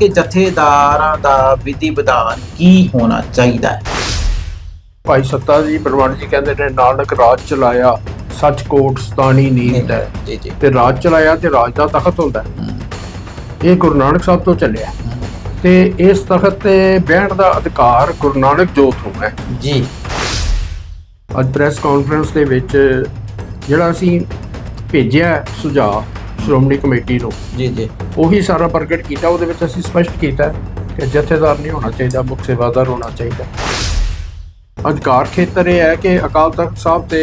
ਕਿ ਜਥੇਦਾਰਾਂ ਦਾ ਵਿਧੀ ਵਿਧਾਨ ਕੀ ਹੋਣਾ ਚਾਹੀਦਾ ਹੈ? ਭਾਈ ਸੱਤਾ ਜੀ ਬਰਵਾਨ ਜੀ ਕਹਿੰਦੇ ਨੇ ਨਾਨਕ ਰਾਜ ਚਲਾਇਆ ਸੱਚ ਕੋਟ ਸਤਾਣੀ ਨੀਂਦ ਹੈ। ਜੀ ਜੀ। ਤੇ ਰਾਜ ਚਲਾਇਆ ਤੇ ਰਾਜ ਦਾ ਤਖਤ ਹੁੰਦਾ ਹੈ। ਇਹ ਗੁਰੂ ਨਾਨਕ ਸਾਹਿਬ ਤੋਂ ਚੱਲਿਆ। ਤੇ ਇਸ ਤਖਤ ਤੇ ਬਹਿਣ ਦਾ ਅਧਿਕਾਰ ਗੁਰੂ ਨਾਨਕ ਜੋਤ ਨੂੰ ਹੈ। ਜੀ। ਅੱਜ ਪ੍ਰੈਸ ਕਾਨਫਰੰਸ ਦੇ ਵਿੱਚ ਜਿਹੜਾ ਅਸੀਂ ਭੇਜਿਆ ਸੁਝਾਅ ਸ਼੍ਰੋਮਣੀ ਕਮੇਟੀ ਨੂੰ। ਜੀ ਜੀ। ਉਹੀ ਸਾਰਾ ਪ੍ਰਗਟ ਕੀਤਾ ਉਹਦੇ ਵਿੱਚ ਅਸੀਂ ਸਪਸ਼ਟ ਕੀਤਾ ਕਿ ਜਥੇਦਾਰ ਨਹੀਂ ਹੋਣਾ ਚਾਹੀਦਾ ਮੁੱਖ ਸੇਵਾਦਾਰ ਹੋਣਾ ਚਾਹੀਦਾ। ਅਧਿਕਾਰ ਖੇਤਰ ਇਹ ਹੈ ਕਿ ਅਕਾਲ ਤਖਤ ਸਾਹਿਬ ਤੇ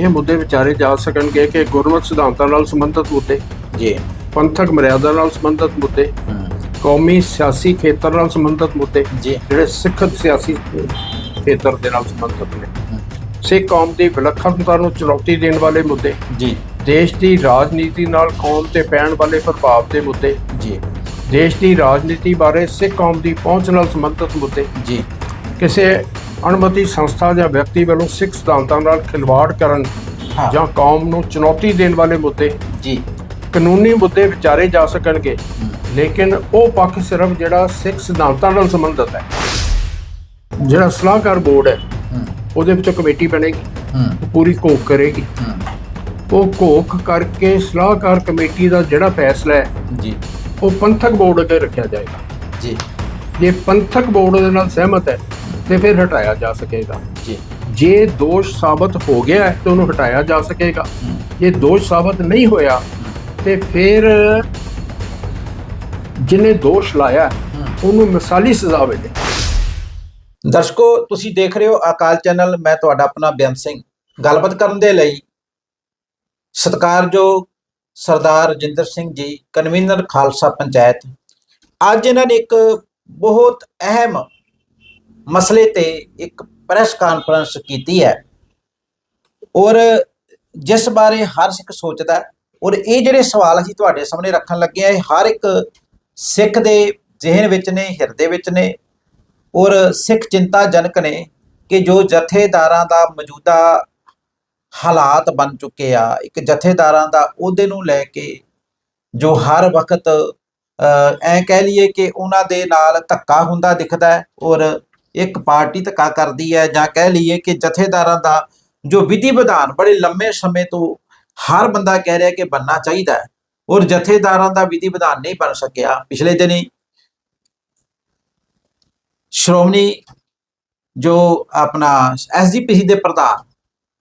ਇਹ ਮੁੱਦੇ ਵਿਚਾਰੇ ਜਾ ਸਕਣਗੇ ਕਿ ਗੁਰਮਤਿ ਸਿਧਾਂਤਾਂ ਨਾਲ ਸੰਬੰਧਿਤ ਮੁੱਦੇ ਜੀ। ਪੰਥਕ ਮਰਿਆਦਾ ਨਾਲ ਸੰਬੰਧਿਤ ਮੁੱਦੇ ਕੌਮੀ ਸਿਆਸੀ ਖੇਤਰ ਨਾਲ ਸੰਬੰਧਿਤ ਮੁੱਦੇ ਜੀ। ਜਿਹੜੇ ਸਿੱਖ ਸਿਆਸੀ ਖੇਤਰ ਦੇ ਨਾਲ ਸੰਬੰਧਿਤ ਨੇ। ਸਿੱਖ ਕੌਮ ਦੀ ਵਿਲੱਖਣਤਾ ਨੂੰ ਚੁਣੌਤੀ ਦੇਣ ਵਾਲੇ ਮੁੱਦੇ। ਜੀ। ਦੇਸ਼ ਦੀ ਰਾਜਨੀਤੀ ਨਾਲ ਕੌਮ ਤੇ ਪੈਣ ਵਾਲੇ ਪ੍ਰਭਾਵ ਦੇ ਮੁੱਦੇ ਜੀ। ਦੇਸ਼ ਦੀ ਰਾਜਨੀਤੀ ਬਾਰੇ ਸਿੱਖ ਕੌਮ ਦੀ ਪਹੁੰਚ ਨਾਲ ਸੰਬੰਧਿਤ ਮੁੱਦੇ ਜੀ। ਕਿਸੇ ਅਣਮਤੀ ਸੰਸਥਾ ਜਾਂ ਵਿਅਕਤੀ ਵੱਲੋਂ ਸਿੱਖ ਸਿਧਾਂਤਾਂ ਨਾਲ ਖਿਲਵਾੜ ਕਰਨ ਜਾਂ ਕੌਮ ਨੂੰ ਚੁਣੌਤੀ ਦੇਣ ਵਾਲੇ ਮੁੱਦੇ ਜੀ। ਕਾਨੂੰਨੀ ਮੁੱਦੇ ਵਿਚਾਰੇ ਜਾ ਸਕਣਗੇ ਲੇਕਿਨ ਉਹ ਪੱਖ ਸਿਰਫ ਜਿਹੜਾ ਸਿੱਖ ਸਿਧਾਂਤਾਂ ਨਾਲ ਸੰਬੰਧਿਤ ਹੈ। ਜਿਹੜਾ ਸਲਾਹਕਾਰ ਬੋਰਡ ਹੈ ਉਹਦੇ ਵਿੱਚੋਂ ਕਮੇਟੀ ਬਣੇਗੀ ਪੂਰੀ ਘੋਖ ਕਰੇਗੀ। ਉਹ ਘੋਖ ਕਰਕੇ ਸਲਾਹਕਾਰ ਕਮੇਟੀ ਦਾ ਜਿਹੜਾ ਫੈਸਲਾ ਹੈ ਜੀ। ਉਹ ਪੰਥਕ ਬੋਰਡ ਅੱਗੇ ਰੱਖਿਆ ਜਾਏਗਾ। ਜੀ। ਜੇ ਪੰਥਕ ਬੋਰਡ ਦੇ ਨਾਲ ਸਹਿਮਤ ਹੈ ਤੇ ਫਿਰ ਹਟਾਇਆ ਜਾ ਸਕੇਗਾ। ਜੀ। ਜੇ ਦੋਸ਼ ਸਾਬਤ ਹੋ ਗਿਆ ਹੈ ਤਾਂ ਉਹਨੂੰ ਹਟਾਇਆ ਜਾ ਸਕੇਗਾ। ਜੇ ਦੋਸ਼ ਸਾਬਤ ਨਹੀਂ ਹੋਇਆ ਤੇ ਫਿਰ ਜਿਹਨੇ ਦੋਸ਼ ਲਾਇਆ। ਉਹਨੂੰ ਮਿਸਾਲੀ ਸਜ਼ਾ ਮਿਲੇ। ਦਰਸ਼ਕੋ ਤੁਸੀਂ ਦੇਖ ਰਹੇ ਹੋ ਅਕਾਲ ਚੈਨਲ ਮੈਂ ਤੁਹਾਡਾ ਆਪਣਾ ਬੇਅੰਤ ਸਿੰਘ। ਗੱਲਬਾਤ ਕਰਨ ਦੇ ਲਈ ਸਤਿਕਾਰਯੋਗ ਸਰਦਾਰ ਰਜਿੰਦਰ ਸਿੰਘ ਜੀ, ਕਨਵੀਨਰ ਖਾਲਸਾ ਪੰਚਾਇਤ। ਅੱਜ ਇਹਨਾਂ ਨੇ ਇੱਕ ਬਹੁਤ ਅਹਿਮ ਮਸਲੇ ਤੇ ਇੱਕ ਪ੍ਰੈਸ ਕਾਨਫਰੰਸ ਕੀਤੀ ਹੈ। ਔਰ ਜਿਸ ਬਾਰੇ ਹਰ ਸਿੱਖ ਸੋਚਦਾ ਔਰ ਇਹ ਜਿਹੜੇ ਸਵਾਲ ਅਸੀਂ ਤੁਹਾਡੇ ਸਾਹਮਣੇ ਰੱਖਣ ਲੱਗੇ ਆ ਇਹ ਹਰ ਇੱਕ ਸਿੱਖ ਦੇ ਜ਼ਿਹਨ ਵਿੱਚ ਨੇ, ਹਿਰਦੇ ਵਿੱਚ ਨੇ, ਔਰ ਸਿੱਖ ਚਿੰਤਾਜਨਕ ਨੇ ਕਿ ਜੋ ਜਥੇਦਾਰਾਂ ਦਾ ਮੌਜੂਦਾ ਹਾਲਾਤ ਬਣ ਚੁੱਕੇ ਆ। ਇੱਕ ਜਥੇਦਾਰਾਂ ਦਾ ਉਹਦੇ ਨੂੰ ਲੈ ਕੇ ਜੋ ਹਰ ਵਕਤ ਐ ਕਹਿ ਲਈਏ ਕਿ ਉਹਨਾਂ ਦੇ ਨਾਲ ਧੱਕਾ ਹੁੰਦਾ ਦਿਖਦਾ ਹੈ ਔਰ ਇੱਕ ਪਾਰਟੀ ਧੱਕਾ ਕਰਦੀ ਹੈ ਜਾਂ ਕਹਿ ਲਈਏ ਕਿ ਜਥੇਦਾਰਾਂ ਦਾ ਜੋ ਵਿਧੀ ਵਿਧਾਨ ਬੜੇ ਲੰਮੇ ਸਮੇਂ ਤੋਂ ਹਰ ਬੰਦਾ ਕਹਿ ਰਿਹਾ ਕਿ ਬੰਨਣਾ ਚਾਹੀਦਾ ਹੈ ਔਰ ਜਥੇਦਾਰਾਂ ਦਾ ਵਿਧੀ ਵਿਧਾਨ ਨਹੀਂ ਬਣ ਸਕਿਆ। ਪਿਛਲੇ ਦਿਨੀ ਸ਼੍ਰੋਮਣੀ ਜੋ ਆਪਣਾ ਐਸਜੀਪੀਸੀ ਦੇ ਪ੍ਰਧਾਨ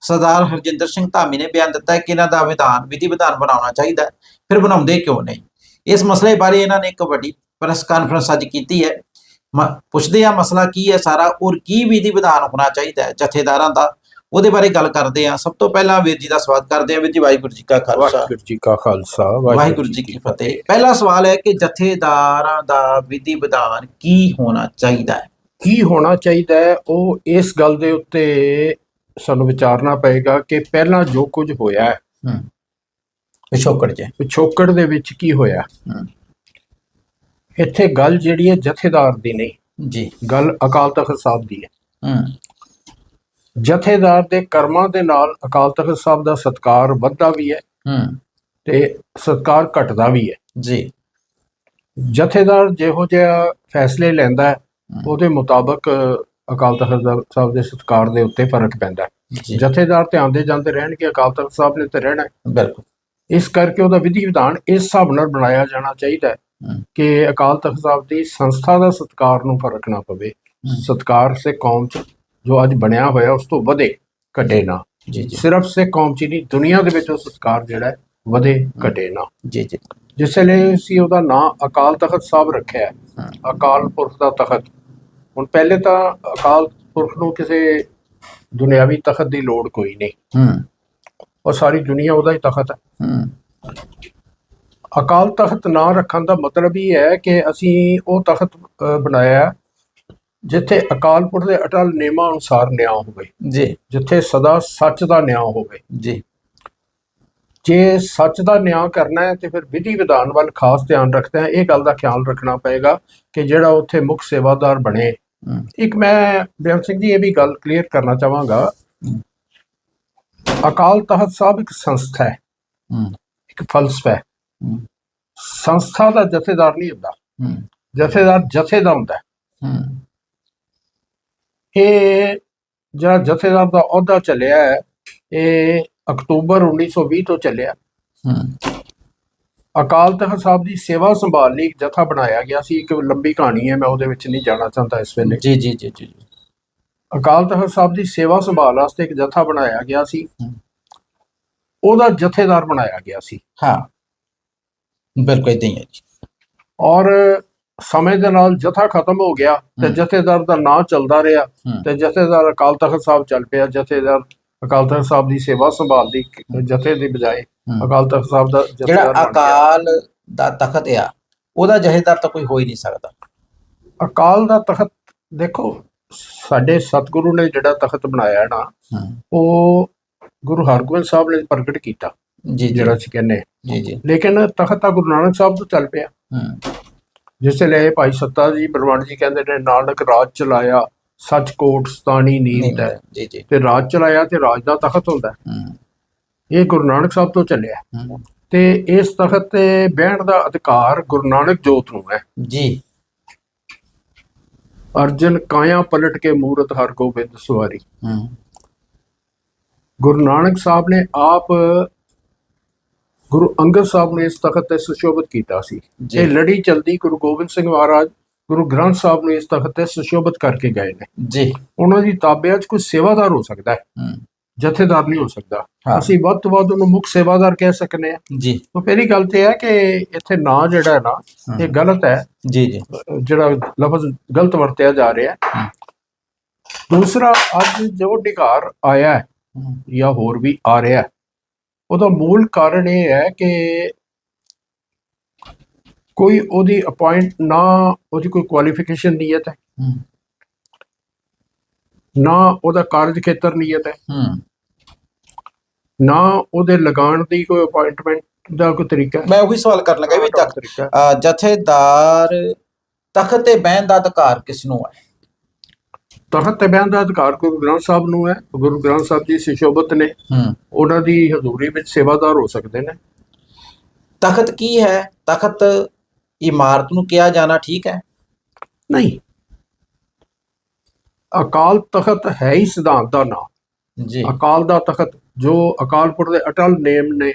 ਸਰਦਾਰ ਹਰਜਿੰਦਰ ਸਿੰਘ ਧਾਮੀ ਨੇ ਬਿਆਨ ਦਿੱਤਾ ਹੈ ਕਿ ਇਹਨਾਂ ਦਾ ਵਿਧਾਨ ਵਿਧੀ ਵਿਧਾਨ ਬਣਾਉਣਾ ਚਾਹੀਦਾ। ਫਿਰ ਬਣਾਉਂਦੇ ਕਿਉਂ ਨਹੀਂ? ਇਸ ਮਸਲੇ ਬਾਰੇ ਇਹਨਾਂ ਨੇ ਇੱਕ ਵੱਡੀ ਪ੍ਰੈਸ ਕਾਨਫਰੰਸ ਅੱਜ ਕੀਤੀ ਹੈ। ਪੁੱਛਦੇ ਆ ਮਸਲਾ ਕੀ ਹੈ ਸਾਰਾ ਔਰ ਕੀ ਵਿਧੀ ਵਿਧਾਨ ਹੋਣਾ ਚਾਹੀਦਾ ਹੈ ਜਥੇਦਾਰਾਂ ਦਾ? ਉਹਦੇ ਬਾਰੇ ਗੱਲ ਕਰਦੇ ਆ ਸਭ ਤੋਂ ਪਹਿਲਾਂ ਵੀਰ ਜੀ ਦਾ ਸਵਾਗਤ ਕਰਦੇ ਆ ਵੀਰ ਜੀ ਵਾਹਿਗੁਰੂ ਜੀ ਕਾ ਖਾਲਸਾ। ਵਾਹਿਗੁਰੂ ਜੀ ਕਾ ਖਾਲਸਾ ਵਾਹਿਗੁਰੂ ਜੀ ਕੀ ਫਤਿਹ। ਪਹਿਲਾ ਸਵਾਲ ਹੈ ਕਿ ਜਥੇਦਾਰਾਂ ਦਾ ਵਿਧੀ ਵਿਧਾਨ ਕੀ ਹੋਣਾ ਚਾਹੀਦਾ ਹੈ? ਕੀ ਹੋਣਾ ਚਾਹੀਦਾ ਹੈ? ਉਹ ਇਸ ਗੱਲ ਦੇ ਉੱਤੇ ਸਾਨੂੰ ਵਿਚਾਰਨਾ ਪਏਗਾ ਕਿ ਪਹਿਲਾਂ ਜੋ ਕੁਝ ਹੋਇਆ ਹੈ ਹੂੰ। ਪਿਛੋਕੜ ਜੇ ਪਿਛੋਕੜ ਦੇ ਵਿੱਚ ਕੀ ਹੋਇਆ ਹੂੰ? ਇੱਥੇ ਗੱਲ ਜਿਹੜੀ ਹੈ ਜਥੇਦਾਰ ਦੀ ਨਹੀਂ। ਜੀ। ਗੱਲ ਅਕਾਲ ਤਖਤ ਸਾਹਿਬ ਦੀ ਹੈ। ਹੂੰ। ਜਥੇਦਾਰ ਦੇ ਕਰਮਾਂ ਦੇ ਨਾਲ ਅਕਾਲ ਤਖਤ ਸਾਹਿਬ ਦਾ ਸਤਕਾਰ ਵੱਧਦਾ ਵੀ ਹੈ ਹੂੰ। ਤੇ ਸਤਕਾਰ ਘਟਦਾ ਵੀ ਹੈ। ਜੀ। ਜਥੇਦਾਰ ਜਿਹੋ ਜਿਹਾ ਫੈਸਲੇ ਲੈਂਦਾ ਉਹਦੇ ਮੁਤਾਬਕ ਅਕਾਲ ਤਖਤ ਸਾਹਿਬ ਦੇ ਸਤਕਾਰ ਦੇ ਉੱਤੇ ਫ਼ਰਕ ਪੈਂਦਾ ਜਥੇਦਾਰ ਤੇ ਆਉਂਦੇ ਜਾਂਦੇ ਰਹਿਣਗੇ ਅਕਾਲ ਤਖਤ ਸਾਹਿਬ ਨੇ ਤੇ ਰਹਿਣਾ ਬਿਲਕੁਲ। ਇਸ ਕਰਕੇ ਉਹਦਾ ਵਿਧੀ ਵਿਧਾਨ ਇਸ ਹਿਸਾਬ ਨਾਲ ਬਣਾਇਆ ਜਾਣਾ ਚਾਹੀਦਾ। ਕਿ ਅਕਾਲ ਤਖਤ ਸਾਹਿਬ ਦੀ ਸੰਸਥਾ ਦਾ ਸਤਕਾਰ ਨੂੰ ਫ਼ਰਕ ਨਾ ਪਵੇ। ਸਤਕਾਰ ਸੇ ਕੌਮ ਚ ਜੋ ਅੱਜ ਬਣਿਆ ਹੋਇਆ ਉਸ ਤੋਂ ਵਧੇ ਘਟੇ ਨਾ। ਜੀ ਜੀ। ਸਿਰਫ ਸੇ ਕੌਮ ਚ ਨਹੀਂ ਦੁਨੀਆ ਦੇ ਵਿੱਚ ਉਹ ਸਤਕਾਰ ਜਿਹੜਾ ਵਧੇ ਘਟੇ ਨਾ। ਜੀ ਜੀ। ਜਿਸ ਲਈ ਅਸੀਂ ਉਹਦਾ ਨਾਂ ਅਕਾਲ ਤਖਤ ਸਾਹਿਬ ਰੱਖਿਆ। ਅਕਾਲ ਪੁਰਖ ਦਾ ਤਖਤ ਹੁਣ ਪਹਿਲੇ ਤਾਂ ਅਕਾਲ ਪੁਰਖ ਨੂੰ ਕਿਸੇ ਦੁਨਿਆਵੀ ਤਖਤ ਦੀ ਲੋੜ ਕੋਈ ਨਹੀਂ। ਹੂੰ। ਉਹ ਸਾਰੀ ਦੁਨੀਆ ਉਹਦਾ ਹੀ ਤਖਤ ਹੈ। ਹੂੰ। ਅਕਾਲ ਤਖਤ ਨਾਂ ਰੱਖਣ ਦਾ ਮਤਲਬ ਇਹ ਹੈ ਕਿ ਅਸੀਂ ਉਹ ਤਖਤ ਬਣਾਇਆ ਜਿੱਥੇ ਅਕਾਲ ਪੁਰਖ ਦੇ ਅਟਲ ਨਿਯਮਾਂ ਅਨੁਸਾਰ ਨਿਆਂ ਹੋਵੇ। ਜੀ। ਜਿੱਥੇ ਸਦਾ ਸੱਚ ਦਾ ਨਿਆਂ ਹੋਵੇ। ਜੀ। ਜੇ ਸੱਚ ਦਾ ਨਿਆਂ ਕਰਨਾ ਹੈ ਤੇ ਫਿਰ ਵਿਧੀ ਵਿਧਾਨ ਵੱਲ ਖਾਸ ਧਿਆਨ ਰੱਖਦੇ ਹਾਂ। ਇਹ ਗੱਲ ਦਾ ਖਿਆਲ ਰੱਖਣਾ ਪਏਗਾ ਕਿ ਜਿਹੜਾ ਉੱਥੇ ਮੁੱਖ ਸੇਵਾਦਾਰ ਬਣੇ ਇੱਕ ਮੈਂ ਬੇਅੰਤ ਸਿੰਘ ਜੀ ਇਹ ਵੀ ਗੱਲ ਕਲੀਅਰ ਕਰਨਾ ਚਾਹਾਂਗਾ। ਅਕਾਲ ਤਖਤ ਸਾਹਿਬ ਇੱਕ ਸੰਸਥਾ ਹੈ। ਇੱਕ ਫਲਸਫਾ ਹੈ। ਸੰਸਥਾ ਦਾ ਜਥੇਦਾਰ ਨਹੀਂ ਹੁੰਦਾ। ਜਥੇਦਾਰ ਜਥੇ ਦਾ ਹੁੰਦਾ ਇਹ ਜਿਹੜਾ ਜਥੇਦਾਰ ਦਾ ਅਹੁਦਾ ਚੱਲਿਆ ਹੈ ਇਹ ਅਕਤੂਬਰ 1920 ਤੋਂ ਚੱਲਿਆ। ਅਕਾਲ ਤਖਤ ਸਾਹਿਬ ਦੀ ਸੇਵਾ ਸੰਭਾਲ ਲਈ ਜਥਾ ਬਣਾਇਆ ਗਿਆ ਸੀ ਇੱਕ ਲੰਬੀ ਕਹਾਣੀ ਹੈ ਮੈਂ ਉਹਦੇ ਵਿੱਚ ਨਹੀਂ ਜਾਣਾ ਚਾਹੁੰਦਾ ਇਸ ਵੇਲੇ ਜੀ ਜੀ ਜੀ ਜੀ। ਅਕਾਲ ਤਖਤ ਸਾਹਿਬ ਦੀ ਸੇਵਾ ਸੰਭਾਲ ਵਾਸਤੇ ਇੱਕ ਜਥਾ ਬਣਾਇਆ ਗਿਆ ਸੀ। ਉਹਦਾ ਜਥੇਦਾਰ ਬਣਾਇਆ ਗਿਆ ਸੀ ਹਾਂ ਬਿਲਕੁਲ ਇਦਾਂ ਹੀ ਹੈ ਜੀ ਔਰ ਸਮੇਂ ਦੇ ਨਾਲ ਜਥਾ ਖਤਮ ਹੋ ਗਿਆ ਤੇ। ਜਥੇਦਾਰ ਦਾ ਨਾਂ ਚੱਲਦਾ ਰਿਹਾ। ਤੇ ਜਥੇਦਾਰ ਅਕਾਲ ਤਖਤ ਸਾਹਿਬ ਚੱਲ ਪਿਆ ਜਥੇਦਾਰ ਅਕਾਲ ਤਖਤ ਸਾਹਿਬ ਦੀ ਸੇਵਾ ਸੰਭਾਲਦੀ ਇੱਕ ਜਥੇ ਦੀ ਬਜਾਏ। ਅਕਾਲ ਤਖਤ ਸਾਹਿਬ ਦਾ ਜਿਹੜਾ। ਅਕਾਲ ਦਾ ਤਖਤ ਆ ਉਹਦਾ ਜਹੇਦਾਰ ਤਾਂ ਕੋਈ ਹੋ ਹੀ ਨਹੀਂ ਸਕਦਾ। ਅਕਾਲ ਦਾ ਤਖਤ ਦੇਖੋ ਸਾਡੇ ਸਤਿਗੁਰੂ ਨੇ ਜਿਹੜਾ ਤਖਤ ਬਣਾਇਆ ਨਾ ਉਹ ਗੁਰੂ ਹਰਗੋਬਿੰਦ ਸਾਹਿਬ ਨੇ ਪ੍ਰਗਟ ਕੀਤਾ ਜੀ ਜਿਹੜਾ ਅਸੀਂ ਕਹਿੰਦੇ ਜੀ ਜੀ। ਲੇਕਿਨ ਤਖਤ ਤਾਂ ਗੁਰੂ ਨਾਨਕ ਸਾਹਿਬ ਤੋਂ ਚੱਲ ਪਿਆ। ਹੂੰ। ਜਿਸ ਲਈ ਭਾਈ ਸੱਤਾ ਜੀ ਬਰਵੰਡ ਜੀ ਕਹਿੰਦੇ ਨੇ ਨਾਨਕ ਰਾਜ ਚਲਾਇਆ ਸੱਚ ਕੋਟ ਸਤਾਣੀ ਨੀਂਦ ਹੈ। ਜੀ ਜੀ। ਤੇ ਰਾਜ ਚਲਾਇਆ ਤੇ ਰਾਜ ਦਾ ਤਖਤ ਹੁੰਦਾ ਇਹ ਗੁਰੂ ਨਾਨਕ ਸਾਹਿਬ ਤੋਂ ਚੱਲਿਆ ਤੇ ਇਸ ਤਖਤ ਤੇ ਬਹਿਣ ਦਾ ਅਧਿਕਾਰ ਗੁਰੂ ਨਾਨਕ ਜੋਤ ਨੂੰ ਹੈ। ਜੀ। ਅਰਜਨ ਕਾਇਆ ਪਲਟ ਕੇ ਮੂਰਤ ਹਰ ਗੋਬਿੰਦ ਸਵਾਰੀ ਹੂੰ। ਗੁਰੂ ਨਾਨਕ ਸਾਹਿਬ ਨੇ ਆਪ ਗੁਰੂ ਅੰਗਦ ਸਾਹਿਬ ਨੇ ਇਸ ਤਖਤ ਤੇ ਸੁਸ਼ੋਭਿਤ ਕੀਤਾ ਸੀ। ਇਹ ਲੜੀ ਚਲਦੀ ਗੁਰੂ ਗੋਬਿੰਦ ਸਿੰਘ ਮਹਾਰਾਜ ਗੁਰੂ ਗ੍ਰੰਥ ਸਾਹਿਬ ਨੂੰ ਇਸ ਤਖਤ ਤੇ ਸੁਸ਼ੋਭਿਤ ਕਰਕੇ ਗਏ ਨੇ। ਜੀ। ਉਹਨਾਂ ਦੀ ਤਾਬਿਆਂ 'ਚ ਕੋਈ ਸੇਵਾਦਾਰ ਹੋ ਸਕਦਾ ਹੈ। ਜਥੇਦਾਰ ਨਹੀਂ ਹੋ ਸਕਦਾ। ਅਸੀਂ ਵੱਧ ਤੋਂ ਵੱਧ ਉਹਨੂੰ ਮੁੱਖ ਸੇਵਾਦਾਰ ਕਹਿ ਸਕਨੇ ਆ। ਜੀ। ਤਾਂ ਪਹਿਲੀ ਗੱਲ ਤੇ ਹੈ ਕਿ ਇੱਥੇ ਨਾਂ ਜਿਹੜਾ ਹੈ। ਨਾ ਇਹ ਗਲਤ ਹੈ। ਜੀ ਜੀ। ਜਿਹੜਾ ਲਫ਼ਜ਼ ਗਲਤ ਵਰਤਿਆ ਜਾ ਰਿਹਾ ਹੈ। ਦੂਸਰਾ ਅੱਜ ਜੋ ਢਿਕਾਰ ਆਇਆ ਹੈ ਜਾਂ ਹੋਰ ਵੀ ਆ ਰਿਹਾ ਉਹਦਾ ਮੂਲ ਕਾਰਨ ਇਹ ਹੈ ਕਿ ਕੋਈ ਉਹਦੀ ਅਪਾਇੰਟ ਨਾ ਉਹਦੀ ਕੋਈ ਕੁਆਲੀਫਿਕੇਸ਼ਨ ਨੀਅਤ ਹੈ ਨਾ ਉਹਦਾ ਕਾਰਜ ਖੇਤਰ ਨੀਅਤ ਹੈ ਨਾ ਉਹਦੇ ਲਗਾਉਣ ਦੀ ਕੋਈ ਅਪਾਇੰਟਮੈਂਟ ਦਾ ਕੋਈ ਤਰੀਕਾ ਮੈਂ ਉਹੀ ਸਵਾਲ ਕਰਨ ਲੱਗਾ ਵੀ ਤੱਕ ਜਥੇਦਾਰ ਤਖਤ ਤੇ ਬਹਿਣ ਦਾ ਅਧਿਕਾਰ ਕਿਸ ਨੂੰ ਹੈ? ਤਖਤ ਤੇ ਬਿਆਨ ਦਾ ਅਧਿਕਾਰ ਗੁਰੂ ਗ੍ਰੰਥ ਸਾਹਿਬ ਨੂੰ ਹੈ। ਗੁਰੂ ਗ੍ਰੰਥ ਸਾਹਿਬ ਜੀ ਸਿਸ਼ੋਭਤ ਨੇ। ਉਹਨਾਂ ਦੀ ਹਜ਼ੂਰੀ ਵਿੱਚ ਸੇਵਾਦਾਰ ਹੋ ਸਕਦੇ ਨੇ। ਤਖਤ ਕੀ ਹੈ? ਤਖਤ ਇਮਾਰਤ ਨੂੰ ਕਿਹਾ ਜਾਣਾ ਠੀਕ ਹੈ? ਨਹੀਂ। ਅਕਾਲ ਤਖਤ ਹੈ ਹੀ ਸਿਧਾਂਤ ਦਾ ਨਾਮ। ਜੀ। ਅਕਾਲ ਦਾ ਤਖਤ ਜੋ ਅਕਾਲਪੁਰ ਦੇ ਅਟਲ ਨੇਮ ਨੇ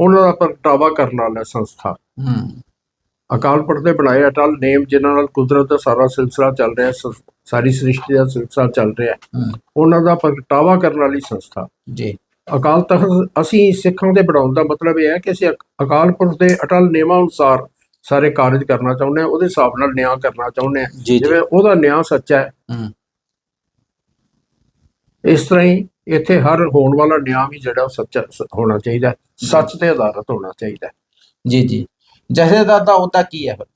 ਉਹਨਾਂ ਦਾ ਪ੍ਰਗਟਾਵਾ ਕਰਨ ਵਾਲਾ ਸੰਸਥਾ। ਹੂੰ। ਅਕਾਲਪੁਰ ਦੇ ਬਣਾਏ ਅਟਲ ਨੇਮ ਜਿਨ੍ਹਾਂ ਨਾਲ ਕੁਦਰਤ ਦਾ ਸਾਰਾ ਸਿਲਸਿਲਾ ਚੱਲ ਰਿਹਾ ਸਾਰੀ ਸ੍ਰਿਸ਼ਟੀ ਦਾ ਸਿਲਸਿਲਾ ਚੱਲ ਰਿਹਾ ਹੂੰ। ਉਹਨਾਂ ਦਾ ਪ੍ਰਗਟਾਵਾ ਕਰਨ ਵਾਲੀ ਸੰਸਥਾ। ਜੀ। ਅਕਾਲ ਤਖਤ ਅਸੀਂ ਸਿੱਖਾਂ ਦੇ ਬਣਾਉਣ ਦਾ ਮਤਲਬ ਇਹ ਹੈ ਕਿ ਅਸੀਂ ਅਕ- ਅਕਾਲ ਪੁਰਖ ਦੇ ਅਟਲ ਨਿਯਮਾਂ ਅਨੁਸਾਰ ਸਾਰੇ ਕਾਰਜ ਕਰਨਾ ਚਾਹੁੰਦੇ ਹਾਂ ਉਹਦੇ ਹਿਸਾਬ ਨਾਲ ਨਿਆਂ ਕਰਨਾ ਚਾਹੁੰਦੇ ਜੀ ਜਿਵੇਂ ਉਹਦਾ ਨਿਆਂ ਸੱਚਾ ਹੈ। ਇਸ ਤਰ੍ਹਾਂ ਹੀ ਇੱਥੇ ਹਰ ਹੋਣ ਵਾਲਾ ਨਿਆਂ ਵੀ ਜਿਹੜਾ ਉਹ ਸੱਚਾ ਹੋਣਾ ਚਾਹੀਦਾ ਸੱਚ ਤੇ ਆਧਾਰਿਤ ਹੋਣਾ ਚਾਹੀਦਾ। ਜੀ ਜੀ। ਜਥੇਦਾਰ ਦਾ ਉਹਦਾ ਕੀ ਹੈ ਫਿਰ?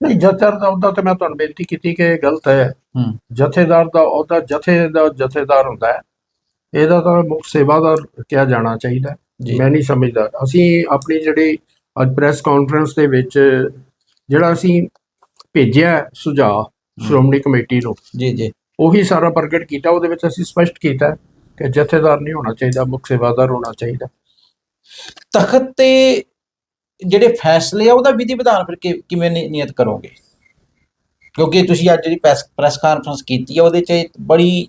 ਨਹੀਂ ਜਥੇਦਾਰ ਦਾ ਉਹਦਾ ਤੇ ਮੈਂ ਤੁਹਾਨੂੰ ਬੇਨਤੀ ਕੀਤੀ ਕਿ ਇਹ ਗਲਤ ਹੈ। ਜਥੇਦਾਰ ਦਾ ਉਹਦਾ ਜਥੇ ਦਾ ਜਥੇਦਾਰ ਹੁੰਦਾ ਹੈ। ਇਹਦਾ ਤਾਂ ਮੁੱਖ ਸੇਵਾਦਾਰ ਕਿਹਾ ਜਾਣਾ ਚਾਹੀਦਾ ਮੈਂ ਨਹੀਂ ਸਮਝਦਾ। ਅਸੀਂ ਆਪਣੀ ਜਿਹੜੀ ਅੱਜ ਪ੍ਰੈਸ ਕਾਨਫਰੰਸ ਦੇ ਵਿੱਚ ਜਿਹੜਾ ਅਸੀਂ ਭੇਜਿਆ ਸੁਝਾਅ ਸ਼੍ਰੋਮਣੀ ਕਮੇਟੀ ਨੂੰ ਜੀ ਜੀ। ਉਹੀ ਸਾਰਾ ਪ੍ਰਗਟ ਕੀਤਾ ਉਹਦੇ ਵਿੱਚ ਅਸੀਂ ਸਪਸ਼ਟ ਕੀਤਾ ਕਿ ਜਥੇਦਾਰ ਨਹੀਂ ਹੋਣਾ ਚਾਹੀਦਾ ਮੁੱਖ ਸੇਵਾਦਾਰ ਹੋਣਾ ਚਾਹੀਦਾ। ਤਖਤ ਤੇ ਜਿਹੜੇ ਫੈਸਲੇ ਆ ਉਹਦਾ ਵਿਧੀ ਵਿਧਾਨ ਫਿਰ ਕਿਵੇਂ ਨਿਯਤ ਕਰੋਗੇ? ਕਿਉਂਕਿ ਤੁਸੀਂ ਅੱਜ ਜਿਹੜੀ ਪ੍ਰੈਸ ਕਾਨਫਰੰਸ ਕੀਤੀ ਹੈ ਉਹਦੇ 'ਚ ਬੜੀ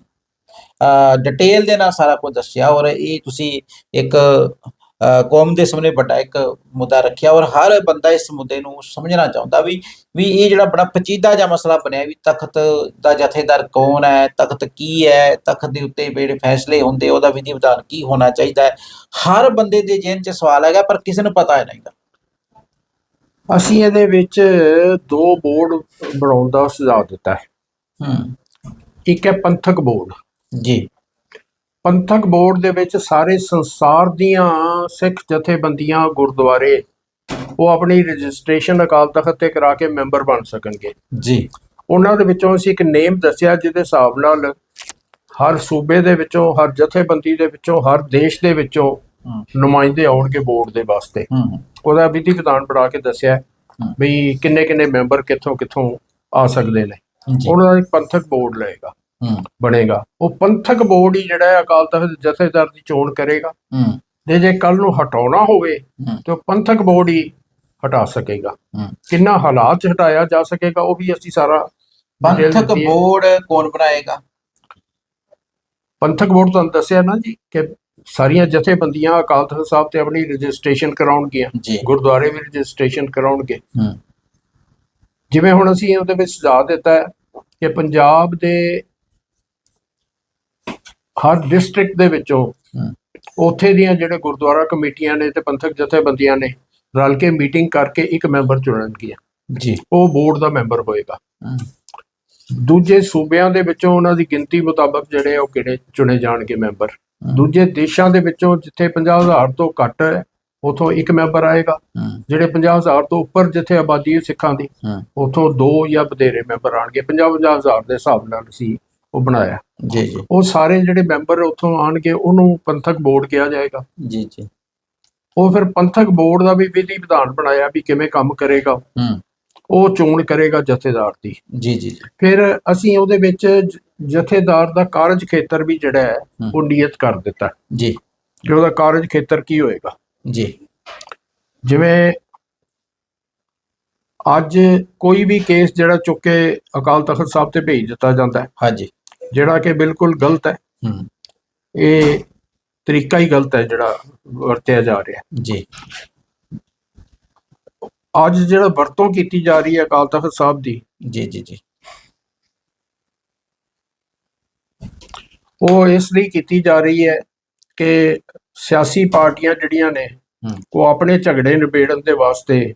ਡਿਟੇਲ ਦੇ ਨਾਲ ਸਾਰਾ ਕੁਝ ਦੱਸਿਆ ਔਰ ਇਹ ਤੁਸੀਂ ਇੱਕ ਕੌਮ ਦੇ ਸਾਹਮਣੇ ਵੱਡਾ ਇੱਕ ਮੁੱਦਾ ਰੱਖਿਆ ਔਰ ਹਰ ਬੰਦਾ ਇਸ ਮੁੱਦੇ ਨੂੰ ਸਮਝਣਾ ਚਾਹੁੰਦਾ ਵੀ ਵੀ ਇਹ ਜਿਹੜਾ ਬੜਾ ਪਚੀਦਾ ਜਿਹਾ ਮਸਲਾ ਬਣਿਆ ਵੀ ਤਖਤ ਦਾ ਜਥੇਦਾਰ ਕੌਣ ਹੈ ਤਖਤ ਕੀ ਹੈ ਤਖਤ ਦੇ ਉੱਤੇ ਜਿਹੜੇ ਫੈਸਲੇ ਹੁੰਦੇ ਉਹਦਾ ਵਿਧੀ ਵਿਧਾਨ ਕੀ ਹੋਣਾ ਚਾਹੀਦਾ ਹੈ ਹਰ ਬੰਦੇ ਦੇ ਜੇਨ 'ਚ ਸਵਾਲ ਹੈਗਾ ਪਰ ਕਿਸੇ ਨੂੰ ਪਤਾ ਨਹੀਂ ਗਾ ਅਸੀਂ ਇਹਦੇ ਵਿੱਚ ਦੋ ਬੋਰਡ ਬਣਾਉਣ ਦਾ ਸੁਝਾਅ ਦਿੱਤਾ ਹੈ। ਹੂੰ। ਇੱਕ ਹੈ ਪੰਥਕ ਬੋਰਡ। ਜੀ। ਪੰਥਕ ਬੋਰਡ ਦੇ ਵਿੱਚ ਸਾਰੇ ਸੰਸਾਰ ਦੀਆਂ ਸਿੱਖ ਜਥੇਬੰਦੀਆਂ ਗੁਰਦੁਆਰੇ ਉਹ ਆਪਣੀ ਰਜਿਸਟ੍ਰੇਸ਼ਨ ਅਕਾਲ ਤਖਤ ਤੇ ਕਰਾ ਕੇ ਮੈਂਬਰ ਬਣ ਸਕਣਗੇ। ਜੀ। ਉਹਨਾਂ ਦੇ ਵਿੱਚੋਂ ਅਸੀਂ ਇੱਕ ਨੇਮ ਦੱਸਿਆ ਜਿਹਦੇ ਹਿਸਾਬ ਨਾਲ ਹਰ ਸੂਬੇ ਦੇ ਵਿੱਚੋਂ ਹਰ ਜਥੇਬੰਦੀ ਦੇ ਵਿੱਚੋਂ ਹਰ ਦੇਸ਼ ਦੇ ਵਿੱਚੋਂ ਨੁਮਾਇੰਦੇ ਆਉਣਗੇ ਬੋਰਡ ਦੇ ਵਾਸਤੇ। ਉਹਦਾ ਵਿਧੀ ਵਿਧਾਨ ਬਣਾ ਕੇ ਦੱਸਿਆ। ਵੀ ਕਿੰਨੇ ਕਿੰਨੇ ਮੈਂਬਰ ਕਿੱਥੋਂ ਕਿੱਥੋਂ ਆ ਸਕਦੇ ਨੇ। ਉਹਨਾਂ ਦਾ ਇੱਕ ਪੰਥਕ ਬੋਰਡ ਲਏਗਾ। ਬਣੇਗਾ। ਉਹ ਪੰਥਕ ਬੋਰਡ ਹੀ ਜਿਹੜਾ ਅਕਾਲ ਤਖਤ ਜਥੇਦਾਰ ਦੀ ਚੋਣ ਕਰੇਗਾ। ਹੂੰ। ਤੇ ਜੇ ਕੱਲ ਨੂੰ ਹਟਾਉਣਾ ਹੋਵੇ ਤੇ ਉਹ ਪੰਥਕ ਬੋਰਡ ਹੀ ਹਟਾ ਸਕੇਗਾ। ਹੂੰ। ਕਿੰਨਾ ਹਾਲਾਤ 'ਚ ਹਟਾਇਆ ਜਾ ਸਕੇਗਾ ਉਹ ਵੀ ਅਸੀਂ ਸਾਰਾ ਪੰਥਕ। ਬੋਰਡ ਕੌਣ ਬਣਾਏਗਾ? ਪੰਥਕ ਬੋਰਡ ਤੁਹਾਨੂੰ ਦੱਸਿਆ ਨਾ ਜੀ ਕਿ ਸਾਰੀਆਂ ਜਥੇਬੰਦੀਆਂ ਅਕਾਲ ਤਖਤ ਸਾਹਿਬ ਤੇ ਆਪਣੀ ਰਜਿਸਟ੍ਰੇਸ਼ਨ ਕਰਾਉਣਗੀਆਂ। ਗੁਰਦੁਆਰੇ ਵੀ ਰਜਿਸਟ੍ਰੇਸ਼ਨ ਕਰਾਉਣਗੇ। ਹੂੰ। ਜਿਵੇਂ ਹੁਣ ਅਸੀਂ ਉਹਦੇ ਵਿੱਚ ਸੁਝਾਅ ਦਿੱਤਾ ਹੈ ਕਿ ਪੰਜਾਬ ਦੇ ਹਰ ਡਿਸਟ੍ਰਿਕਟ ਦੇ ਵਿੱਚੋਂ ਉੱਥੇ ਦੀਆਂ ਜਿਹੜੇ ਗੁਰਦੁਆਰਾ ਕਮੇਟੀਆਂ ਨੇ ਤੇ ਪੰਥਕ ਜਥੇਬੰਦੀਆਂ ਨੇ ਰਲ ਕੇ ਮੀਟਿੰਗ ਕਰਕੇ ਇੱਕ ਮੈਂਬਰ ਚੁਣਨਗੀਆਂ ਜੀ। ਉਹ ਬੋਰਡ ਦਾ ਮੈਂਬਰ ਹੋਏਗਾ। ਦੂਜੇ ਸੂਬਿਆਂ ਦੇ ਵਿੱਚੋਂ ਉਹਨਾਂ ਦੀ ਗਿਣਤੀ ਮੁਤਾਬਕ ਜਿਹੜੇ ਉਹ ਕਿਹੜੇ ਚੁਣੇ ਜਾਣਗੇ ਮੈਂਬਰ। ਦੂਜੇ ਦੇਸ਼ਾਂ ਦੇ ਵਿੱਚੋਂ ਜਿੱਥੇ 50000 ਤੋਂ ਘੱਟ ਹੈ ਉਥੋਂ ਇੱਕ ਮੈਂਬਰ ਆਏਗਾ। ਜਿਹੜੇ 50000 ਤੋਂ ਉੱਪਰ ਜਿੱਥੇ ਆਬਾਦੀ ਹੈ ਸਿੱਖਾਂ ਦੀ ਉਥੋਂ ਦੋ ਜਾਂ ਵਧੇਰੇ ਮੈਂਬਰ ਆਣਗੇ। 50-50000 ਦੇ ਹਿਸਾਬ ਨਾਲ ਸੀ ਉਹ ਬਣਾਇਆ। ਜੀ ਜੀ। ਉਹ ਸਾਰੇ ਜਿਹੜੇ ਮੈਂਬਰ ਉਥੋਂ ਆਣਗੇ ਉਹਨੂੰ ਪੰਥਕ ਬੋਰਡ ਕਿਹਾ ਜਾਏਗਾ। ਜੀ ਜੀ। ਉਹ ਫਿਰ ਪੰਥਕ ਬੋਰਡ ਦਾ ਵੀ ਵਿਧੀ ਵਿਧਾਨ ਬਣਾਇਆ ਵੀ ਕਿਵੇਂ ਕੰਮ ਕਰੇਗਾ। ਹੂੰ। ਉਹ ਚੋਣ ਕਰੇਗਾ ਜਥੇਦਾਰ ਦੀ। ਜੀ ਜੀ ਫਿਰ ਅਸੀਂ ਉਹਦੇ ਵਿੱਚ ਜਥੇਦਾਰ ਦਾ ਕਾਰਜ ਖੇਤਰ ਵੀ ਜਿਹੜਾ ਹੈ ਹੂੰ। ਉਹ ਨਿਯਤ ਕਰ ਦਿੱਤਾ। ਜੀ। ਕਿ ਉਹਦਾ ਕਾਰਜ ਖੇਤਰ ਕੀ ਹੋਏਗਾ? ਜੀ। ਜਿਵੇਂ ਅੱਜ ਕੋਈ ਵੀ ਕੇਸ ਜਿਹੜਾ ਚੁੱਕ ਕੇ ਅਕਾਲ ਤਖਤ ਸਾਹਿਬ ਤੇ ਭੇਜ ਦਿੱਤਾ ਜਾਂਦਾ ਹੈ। ਹਾਂਜੀ। ਜਿਹੜਾ ਕਿ ਬਿਲਕੁਲ ਗਲਤ ਹੈ। ਇਹ ਤਰੀਕਾ ਹੀ ਗਲਤ ਹੈ ਜਿਹੜਾ ਵਰਤਿਆ ਜਾ ਰਿਹਾ। ਜੀ। ਅੱਜ ਜਿਹੜਾ ਵਰਤੋਂ ਕੀਤੀ ਜਾ ਰਹੀ ਹੈ ਅਕਾਲ ਤਖਤ ਸਾਹਿਬ ਦੀ ਜੀ ਜੀ ਜੀ। ਉਹ ਇਸ ਲਈ ਕੀਤੀ ਜਾ ਰਹੀ ਹੈ ਕਿ ਸਿਆਸੀ ਪਾਰਟੀਆਂ ਜਿਹੜੀਆਂ ਨੇ ਉਹ ਆਪਣੇ ਝਗੜੇ ਨਿਬੇੜਨ ਦੇ ਵਾਸਤੇ